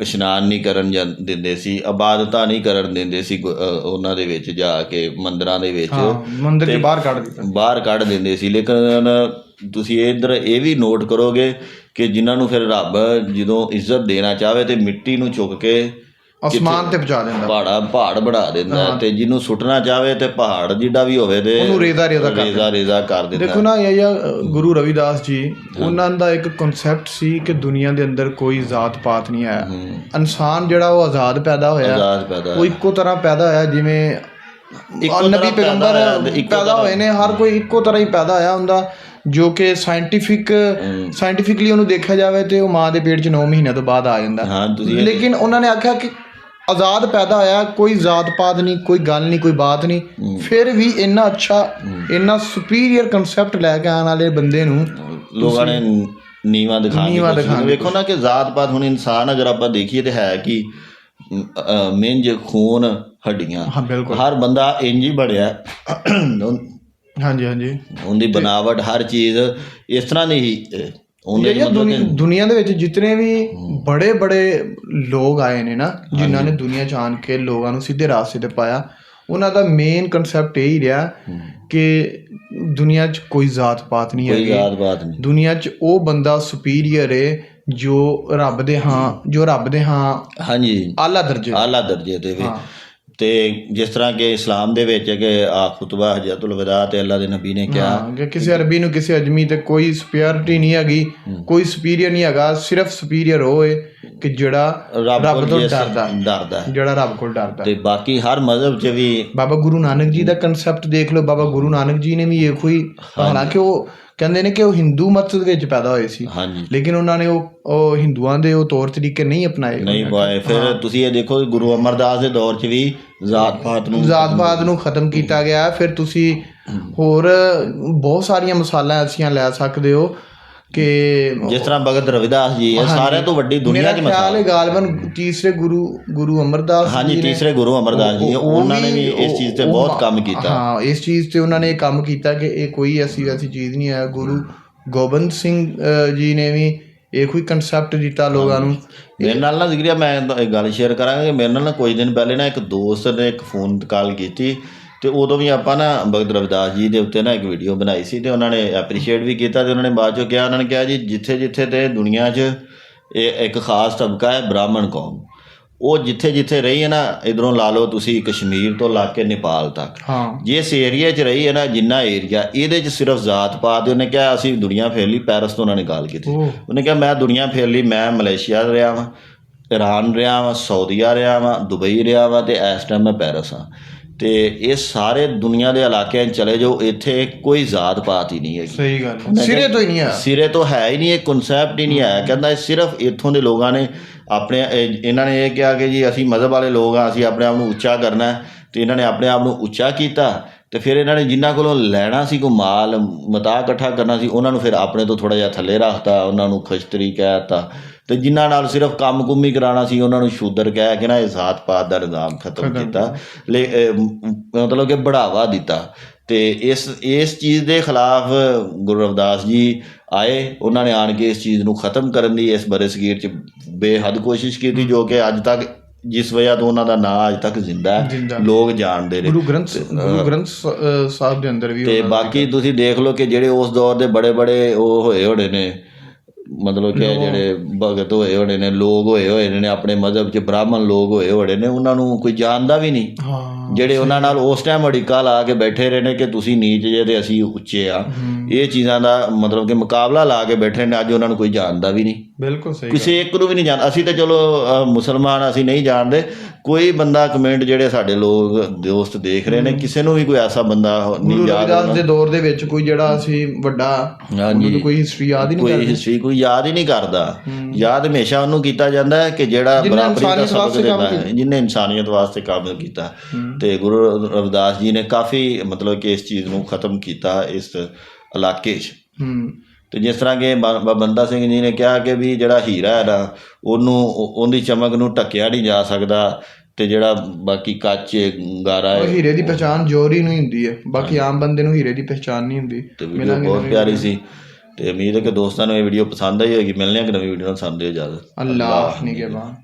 ਇਸ਼ਨਾਨ ਨਹੀਂ ਕਰਨ ਜਾਂ ਦਿੰਦੇ ਸੀ ਇਬਾਦਤਾਂ ਨਹੀਂ ਕਰਨ ਦਿੰਦੇ ਸੀ ਉਹਨਾਂ ਦੇ ਵਿੱਚ ਜਾ ਕੇ ਮੰਦਰਾਂ ਦੇ ਵਿੱਚ। ਮੰਦਿਰ ਦੇ ਬਾਹਰ ਕੱਢ ਦਿੱਤਾ। ਬਾਹਰ ਕੱਢ ਦਿੰਦੇ ਸੀ। ਲੇਕਿਨ ਤੁਸੀਂ ਇਧਰ ਇਹ ਵੀ ਨੋਟ ਕਰੋਗੇ ਕਿ ਜਿਨ੍ਹਾਂ ਨੂੰ ਫਿਰ ਰੱਬ ਜਦੋਂ ਇੱਜ਼ਤ ਦੇਣਾ ਚਾਹਵੇ ਤੇ ਮਿੱਟੀ ਨੂੰ ਚੁੱਕ ਕੇ ਅਸਮਾਨ ਤੇ ਪਹੁੰਚਾ ਦਿੰਦਾ। ਪਹਾੜਾ ਪਹਾੜ ਬਣਾ ਦਿੰਦਾ ਤੇ ਜਿਹਨੂੰ ਸੁੱਟਣਾ ਚਾਹਵੇ ਤੇ ਪਹਾੜ ਜਿੱਡਾ ਵੀ ਹੋਵੇ ਤੇ ਉਹਨੂੰ ਰੇਜ਼ਾ- ਰੇਜ਼ਾ ਕਰ ਰੇਜ਼ਾ ਰੇਜ਼ਾ ਕਰ ਦਿੰਦਾ। ਦੇਖੋ ਨਾ ਇਹ ਗੁਰੂ ਰਵਿਦਾਸ ਜੀ ਉਹਨਾਂ ਦਾ ਇੱਕ ਕਨਸੈਪਟ ਸੀ ਕਿ ਦੁਨੀਆ ਦੇ ਅੰਦਰ ਕੋਈ ਜ਼ਾਤ ਪਾਤ ਨਹੀਂ ਹੈ। ਇਨਸਾਨ ਜਿਹੜਾ ਉਹ ਆਜ਼ਾਦ ਪੈਦਾ ਹੋਇਆ। ਆਜ਼ਾਦ ਪੈਦਾ ਉਹ ਇੱਕੋ ਤਰ੍ਹਾਂ ਪੈਦਾ ਹੋਇਆ ਜਿਵੇਂ ਇੱਕੋ ਨਬੀ ਪੈਗੰਬਰ ਪੈਦਾ ਹੋਏ ਨੇ ਹਰ ਕੋਈ ਇੱਕੋ ਤਰ੍ਹਾਂ ਹੀ ਪੈਦਾ ਹੋਇਆ ਹੁੰਦਾ ਜੋ ਕਿ ਸਾਇੰਟੀਫਿਕ ਸਾਇੰਟੀਫਿਕਲੀ ਉਹਨੂੰ ਦੇਖਿਆ ਜਾਵੇ ਤੇ ਉਹ ਮਾਂ ਦੇ ਪੇਟ 'ਚ 9 ਮਹੀਨਿਆਂ ਤੋਂ ਬਾਅਦ ਆ ਜਾਂਦਾ। ਹਾਂ ਤੁਸੀਂ ਇਹ- ਲੇਕਿਨ ਉਹਨਾਂ ਨੇ ਆਖਿਆ ਕਿ ਆਜ਼ਾਦ ਪੈਦਾ ਹੋਇਆ ਕੋਈ ਜ਼ਾਤ ਪਾਤ ਨਹੀਂ ਕੋਈ ਗੱਲ ਨਹੀਂ ਕੋਈ ਬਾਤ ਨਹੀਂ। ਫਿਰ ਵੀ ਇੰਨਾ ਅੱਛਾ ਇੰਨਾ ਸੁਪੀਰੀਅਰ ਕਨਸੈਪਟ ਲੈ ਕੇ ਆਉਣ ਵਾਲੇ ਬੰਦੇ ਨੂੰ ਲੋਕਾਂ ਨੇ ਨੀਵਾ ਦਿਖਾਉਣ ਦੀ ਨੀਵਾਂ ਕੋਸ਼ਿਸ਼ ਦਿਖਾਉਣ ਕੀਤੀ। ਵੇਖੋ ਨਾ ਕਿ ਜ਼ਾਤ ਪਾਤ ਹੁਣ ਇਨਸਾਨ ਅਗਰ ਆਪਾਂ ਦੇਖੀਏ ਤੇ ਹੈ ਕਿ ਮਿੰਜ ਖੂਨ ਹੱਡੀਆਂ। ਹਰ ਬੰਦਾ ਇੰਜ ਹੀ ਬੜਿਆ। ਹਾਂਜੀ ਹਾਂਜੀ। ਉਹਦੀ ਬਨਾਵਟ ਹਰ ਚੀਜ਼ ਇਸ ਤਰ੍ਹਾਂ ਦੀ ਹੀ ਉਹਦੇ ਇਹ ਦੁਨੀਆ ਦੇ ਵਿੱਚ ਜਿਤਨੇ ਵੀ ਬੜੇ ਬੜੇ ਲੋਕ ਆਏ ਨੇ ਨਾ ਜਿਨ੍ਹਾਂ ਨੇ ਦੁਨੀਆ ਆਣ ਕੇ ਲੋਕਾਂ ਨੂੰ ਸਿੱਧੇ ਰਾਸਤੇ ਤੇ ਪਾਇਆ ਉਹਨਾਂ ਦਾ ਮੇਨ ਕਨਸੈਪਟ ਇਹ ਹੀ ਰਿਹਾ ਕਿ ਦੁਨੀਆ 'ਚ ਕੋਈ ਜ਼ਾਤ ਪਾਤ ਨਹੀਂ ਕੋਈ ਹੈਗੀ। ਯਾਦ ਬਾਤ ਨਹੀਂ। ਦੁਨੀਆ 'ਚ ਉਹ ਬੰਦਾ ਸੁਪੀਰੀਅਰ ਹੈ ਜੋ ਰੱਬ ਦੇ ਹਾਂ ਜੋ ਰੱਬ ਦੇ ਹਾਂ ਹਾਂਜੀ। ਆਲਾ ਦਰਜੇ। ਦਾ। ਆਲਾ ਦਰਜੇ ਤੇ ਵੀ। ਹਾਂ। ਤੇ ਜਿਸ ਤਰ੍ਹਾਂ ਕਿ ਇਸਲਾਮ ਦੇ ਵਿੱਚ ਹੈ ਕਿ ਆ ਖੁਤਬਾ ਹਜਤੁਲ ਵਦਾ ਤੇ ਅੱਲਾ ਦੇ ਨਬੀ ਨੇ ਕਿਹਾ ਕਿ ਕਿਸੇ ਅਰਬੀ ਨੂੰ ਕਿਸੇ ਅਜਮੀ ਤੇ ਕੋਈ ਸੁਪੀਰੀਅਰਿਟੀ ਨਹੀਂ ਹੈਗੀ ਕੋਈ ਸੁਪੀਰੀਅਰ ਨਹੀਂ ਹੈਗਾ ਸਿਰਫ ਸੁਪੀਰੀਅਰ ਉਹ ਹੈ ਕਿ ਜਿਹੜਾ ਰੱਬ ਤੋਂ ਡਰਦਾ। ਜਿਹੜਾ ਰੱਬ ਕੋਲ ਡਰਦਾ ਤੇ ਬਾਕੀ ਹਰ ਮਜ਼ਹਬ 'ਚ ਵੀ ਬਾਬਾ ਗੁਰੂ ਨਾਨਕ ਜੀ ਦਾ ਕਨਸੈਪਟ ਦੇਖ ਲਓ ਬਾਬਾ ਗੁਰੂ ਨਾਨਕ ਜੀ ਨੇ ਵੀ ਇਹੋ ਹੀ ਹਾਲਾਂਕਿ ਉਹ ਕਹਿੰਦੇ ਨੇ ਕਿ ਉਹ ਹਿੰਦੂ ਮਤ ਦੇ ਵਿੱਚ ਪੈਦਾ ਹੋਏ ਸੀ। ਲੇਕਿਨ ਉਹਨਾਂ ਨੇ ਉਹ ਉਹ ਹਿੰਦੂਆਂ ਦੇ ਉਹ ਤੌਰ ਤਰੀਕੇ ਨਹੀਂ ਅਪਣਾਏ। ਨਹੀਂ ਪਾਏ। ਫਿਰ ਤੁਸੀਂ ਇਹ ਦੇਖੋ ਗੁਰੂ ਅਮਰਦਾਸ ਦੇ ਦੌਰ 'ਚ ਵੀ ਜ਼ਾਤ ਪਾਤ ਨੂੰ ਜ਼ਾਤ-ਪਾਤ ਨੂੰ ਖਤਮ ਕੀਤਾ ਗਿਆ। ਫਿਰ ਤੁਸੀਂ ਹੋਰ ਬਹੁਤ ਸਾਰੀਆਂ ਮਿਸਾਲਾਂ ਐਸੀਆਂ ਲੈ ਸਕਦੇ ਹੋ ਕਿ ਜਿਸ ਤਰ੍ਹਾਂ ਭਗਤ ਰਵਿਦਾਸ ਜੀ ਹੈ ਸਾਰਿਆਂ ਤੋਂ ਵੱਡੀ ਦੁਨੀਆ ਮੇਰਾ 'ਚ ਖਿਆਲ ਮਸਾਲਾ। ਹੈ ਗਾਲਬਨ ਤੀਸਰੇ ਗੁਰੂ ਗੁਰੂ ਅਮਰਦਾਸ ਹਾਂਜੀ ਜੀ ਨੇ ਤੀਸਰੇ ਗੁਰੂ ਅਮਰਦਾਸ ਜੀ ਉਹ- ਉਹਨਾਂ ਨੇ ਵੀ ਇਸ ਚੀਜ਼ ਤੇ ਬਹੁਤ ਕੰਮ ਕੀਤਾ। ਹਾਂ ਇਸ ਚੀਜ਼ ਤੇ ਉਹਨਾਂ ਨੇ ਇਹ ਕੰਮ ਕੀਤਾ ਕਿ ਇਹ ਕੋਈ ਐਸੀ ਐਸੀ ਚੀਜ਼ ਨਹੀਂ ਹੈ। ਗੁਰੂ ਗੋਬਿੰਦ ਸਿੰਘ ਜੀ ਨੇ ਵੀ ਇਹੋ ਹੀ ਕਨਸੈਪਟ ਦਿੱਤਾ ਲੋਕਾਂ ਨੂੰ। ਮੇਰੇ ਨਾਲ ਨਾ ਜ਼ਿਕਰੀਆ, ਮੈਂ ਤਾਂ ਇੱਕ ਗੱਲ ਸ਼ੇਅਰ ਕਰਾਂਗਾ ਕਿ ਮੇਰੇ ਨਾਲ ਨਾ ਕੁਝ ਦਿਨ ਪਹਿਲੇ ਨਾ ਇੱਕ ਦੋਸਤ ਨੇ ਇੱਕ ਫੋਨ ਕਾਲ ਕੀਤੀ ਤੇ ਉਦੋਂ ਵੀ ਆਪਾਂ ਨਾ ਭਗਤ ਰਵਿਦਾਸ ਜੀ ਦੇ ਉੱਤੇ ਨਾ ਇੱਕ ਵੀਡੀਓ ਬਣਾਈ ਸੀ ਤੇ ਉਹਨਾਂ ਨੇ ਐਪਰੀਸ਼ੀਏਟ ਵੀ ਕੀਤਾ ਤੇ ਉਹਨਾਂ ਨੇ ਬਾਅਦ ਚੋਂ ਕਿਹਾ, ਉਹਨਾਂ ਨੇ ਕਿਹਾ ਜੀ ਜਿੱਥੇ ਜਿੱਥੇ ਤੇ ਦੁਨੀਆ 'ਚ ਇਹ ਇੱਕ ਖਾਸ ਤਬਕਾ ਹੈ ਬ੍ਰਾਹਮਣ ਕੌਮ। ਉਹ ਜਿੱਥੇ ਜਿੱਥੇ ਰਹੀ ਹੈ ਨਾ ਇਧਰੋਂ ਲਾ ਲਓ ਤੁਸੀਂ ਕਸ਼ਮੀਰ ਤੋਂ ਲਾ ਕੇ ਨੇਪਾਲ ਤੱਕ। ਹਾਂ। ਜਿਸ ਏਰੀਆ 'ਚ ਰਹੀ ਹੈ ਨਾ ਜਿੰਨਾ ਏਰੀਆ ਇਹਦੇ 'ਚ ਸਿਰਫ ਜ਼ਾਤ ਪਾਤ ਉਹਨੇ ਕਿਹਾ ਅਸੀਂ ਦੁਨੀਆ ਫੇਰ ਲਈ ਪੈਰਿਸ ਤੋਂ ਉਹਨਾਂ ਨੇ ਗੱਲ ਕੀਤੀ। ਉਹ ਉਹਨੇ ਕਿਹਾ ਮੈਂ ਦੁਨੀਆ ਫੇਰ ਲਈ ਮੈਂ ਮਲੇਸ਼ੀਆ ਰਿਹਾ ਵਾਂ ਇਰਾਨ ਰਿਹਾ ਵਾਂ ਸਾਊਦੀਆ ਰਿਹਾ ਵਾਂ ਦੁਬਈ ਰਿਹਾ ਵਾਂ ਤੇ ਇਸ ਟਾਈਮ ਮੈਂ ਪੈਰਿਸ ਹਾਂ। ਤੇ ਇਹ ਸਾਰੇ ਦੁਨੀਆ ਦੇ ਇਲਾਕਿਆਂ 'ਚ ਚਲੇ ਜਾਓ ਇੱਥੇ ਕੋਈ ਜ਼ਾਤ ਪਾਤ ਹੀ ਨਹੀਂ ਹੈਗੀ। ਸਹੀ ਗੱਲ ਹੈ। ਸਿਰੇ ਤੋਂ ਹੀ ਨਹੀਂ ਆ ਸਿਰੇ ਤੋਂ ਹੈ ਹੀ ਨਹੀਂ ਇਹ ਕਨਸੈਪਟ ਹੀ ਨਹੀਂ ਆਇਆ। ਕਹਿੰਦਾ ਸਿਰਫ ਇੱਥੋਂ ਦੇ ਲੋਕਾਂ ਨੇ ਆਪਣੇ ਇਹ- ਇਹਨਾਂ ਨੇ ਇਹ ਕਿਹਾ ਕਿ ਜੀ ਅਸੀਂ ਮਜ਼ਹਬ ਵਾਲੇ ਲੋਕ ਆ ਅਸੀਂ ਆਪਣੇ ਆਪ ਨੂੰ ਉੱਚਾ ਕਰਨਾ ਤੇ ਇਹਨਾਂ ਨੇ ਆਪਣੇ ਆਪ ਨੂੰ ਉੱਚਾ ਕੀਤਾ। ਤੇ ਫਿਰ ਇਹਨਾਂ ਨੇ ਜਿਨ੍ਹਾਂ ਕੋਲੋਂ ਲੈਣਾ ਸੀ ਕੋ ਮਾਲ ਮਤਾ ਇਕੱਠਾ ਕਰਨਾ ਸੀ ਉਹਨਾਂ ਨੂੰ ਫਿਰ ਆਪਣੇ ਤੋਂ ਥੋੜਾ ਜਿਹਾ ਥੱਲੇ ਰੱਖਤਾ ਉਹਨਾਂ ਨੂੰ ਖਸ਼ਤਰੀ ਕਹਿਤਾ ਤੇ ਜਿਨ੍ਹਾਂ ਨਾਲ ਸਿਰਫ ਕੰਮ ਕੁੰਮ ਹੀ ਕਰਾਉਣਾ ਸੀ ਉਹਨਾਂ ਨੂੰ ਸ਼ੂਦਰ ਕਹਿ ਕੇ ਨਾ ਇਹ ਜ਼ਾਤ ਪਾਤ ਦਾ ਨਿਜ਼ਾਮ ਖਤਮ ਕੀਤਾ। ਲੇ ਮਤਲਬ ਕਿ ਬੜਾਵਾ ਦਿੱਤਾ। ਤੇ ਇਸ ਇਸ ਚੀਜ਼ ਦੇ ਖਿਲਾਫ ਗੁਰੂ ਰਵਿਦਾਸ ਜੀ ਆਏ ਉਹਨਾਂ ਨੇ ਆਣ ਕੇ ਇਸ ਚੀਜ਼ ਨੂੰ ਖਤਮ ਕਰਨ ਦੀ ਇਸ ਬਰੇ ਸਗੀਰ ਚ ਬੇਹੱਦ ਕੋਸ਼ਿਸ਼ ਕੀਤੀ ਜੋ ਕਿ ਅੱਜ ਤੱਕ ਜਿਸ ਵਜ੍ਹਾ ਤੋਂ ਉਹਨਾਂ ਦਾ ਨਾਂ ਅੱਜ ਤੱਕ ਜ਼ਿੰਦਾ। ਹੈ ਲੋਕ ਜਾਣਦੇ ਨੇ। ਗੁਰੂ ਗ੍ਰੰਥ ਗੁਰੂ ਗ੍ਰੰਥ ਸਾਹਿਬ ਦੇ ਅੰਦਰ ਵੀ ਤੇ ਬਾਕੀ ਤੁਸੀਂ ਦੇਖ ਲਓ ਕਿ ਜਿਹੜੇ ਉਸ ਦੌਰ ਦੇ ਬੜੇ ਬੜੇ ਉਹ ਹੋਏ ਹੋਣੇ ਨੇ ਮਤਲਬ ਕਿ ਜਿਹੜੇ ਭਗਤ ਹੋਏ ਹੋਣੇ ਨੇ ਲੋਕ ਹੋਏ ਹੋਏ ਨੇ ਆਪਣੇ ਮਜ਼ਹਬ 'ਚ ਬ੍ਰਾਹਮਣ ਲੋਕ ਹੋਏ ਹੋਣੇ ਨੇ ਉਹਨਾਂ ਨੂੰ ਕੋਈ ਜਾਣਦਾ ਵੀ ਨਹੀਂ। ਹਾਂ। ਜਿਹੜੇ ਉਹਨਾਂ ਨਾਲ ਉਸ ਟਾਈਮ ਅੜਿੱਕਾ ਲਾ ਕੇ ਬੈਠੇ ਰਹੇ ਨੇ ਕਿ ਤੁਸੀਂ ਨੀਚ ਜੇ ਤੇ ਅਸੀਂ ਉੱਚੇ ਆ। ਇਹ ਚੀਜ਼ਾਂ ਦਾ ਮਤਲਬ ਕਿ ਮੁਕਾਬਲਾ ਲਾ ਕੇ ਬੈਠੇ ਨੇ ਅੱਜ ਉਹਨਾਂ ਨੂੰ ਕੋਈ ਜਾਣਦਾ ਵੀ ਨਹੀਂ। ਬਿਲਕੁਲ ਸਹੀ ਕਿਸੇ ਇੱਕ ਨੂੰ ਵੀ ਨਹੀਂ ਜਾਣ ਅਸੀਂ ਤਾਂ ਚਲੋ ਮੁਸਲਮਾਨ ਅਸੀਂ ਨਹੀਂ ਜਾਣਦੇ। ਕੋਈ ਬੰਦਾ ਕਮੈਂਟ ਜਿਹੜੇ ਸਾਡੇ ਲੋਕ ਦੋਸਤ ਦੇਖ ਰਹੇ ਨੇ ਕਿਸੇ ਨੂੰ ਵੀ ਕੋਈ ਐਸਾ ਬੰਦਾ ਨਹੀਂ ਗੁਰੂ ਯਾਦ ਰਵਿਦਾਸ ਦੇ ਦੌਰ ਦੇ ਵਿੱਚ ਕੋਈ ਜਿਹੜਾ ਸੀ ਵੱਡਾ ਹਾਂਜੀ। ਉਹਨੂੰ ਕੋਈ ਹਿਸਟਰੀ ਯਾਦ ਹੀ ਨਹੀਂ ਕੋਈ ਕਰਦਾ। ਹਿਸਟਰੀ ਕੋਈ ਯਾਦ ਹੀ ਨਹੀਂ ਕਰਦਾ। ਯਾਦ ਹਮੇਸ਼ਾ ਉਹਨੂੰ ਕੀਤਾ ਜਾਂਦਾ ਹੈ ਕਿ ਜਿਹੜਾ ਬਰਾਬਰੀ ਦਾ ਸਬਕ ਦਿੰਦਾ ਹੈ। ਜਿਹਨੇ ਇਨਸਾਨੀਅਤ ਵਾਸਤੇ ਕੰਮ ਕੀਤਾ। ਤੇ ਗੁਰੂ ਰਵਿਦਾਸ ਜੀ ਨੇ ਕਾਫੀ ਮਤਲਬ ਕਿ ਇਸ ਚੀਜ਼ ਨੂੰ ਖਤਮ ਕੀਤਾ ਇਸ ਇਲਾਕੇ 'ਚ। ਹੂੰ। ਤੇ ਜਿਸ ਤਰ੍ਹਾਂ ਕਿ ਬਾਬਾ ਬੰਦਾ ਸਿੰਘ ਜੀ ਨੇ ਕਿਹਾ ਕਿ ਵੀ ਜਿਹੜਾ ਹੀਰਾ ਹੈ ਨਾ ਉਹਨੂੰ ਉਹ- ਉਹਦੀ ਚਮਕ ਨੂੰ ਢੱਕਿਆ ਨਹੀਂ ਜਾ ਸਕਦਾ ਤੇ ਜਿਹੜਾ ਬਾਕੀ ਕੱਚ ਗਾਰਾ ਉਹ ਹੈ ਹੀਰੇ ਦੀ ਪਛਾਣ ਜੋਰੀ ਨੂੰ ਹੀ ਹੁੰਦੀ ਹੈ ਬਾਕੀ ਆਮ ਬੰਦੇ ਨੂੰ ਹੀਰੇ ਦੀ ਪਛਾਣ ਨਹੀਂ ਹੁੰਦੀ। ਵੀਡੀਓ ਬਹੁਤ ਪਿਆਰੀ ਸੀ। ਤੇ ਉਮੀਦ ਹੈ ਕਿ ਦੋਸਤਾਂ ਨੂੰ ਇਹ ਵੀਡੀਓ ਪਸੰਦ ਆਈ ਹੋਏਗੀ। ਮਿਲਣੇ ਆ ਕਿ ਨਵੀਂ ਵੀਡੀਓ ਨਾਲ ਸੰਦੇ ਇਜਾਜ਼ਤ। ਅੱਲਾਹ। ਨਿਗਹਿਬਾਨ।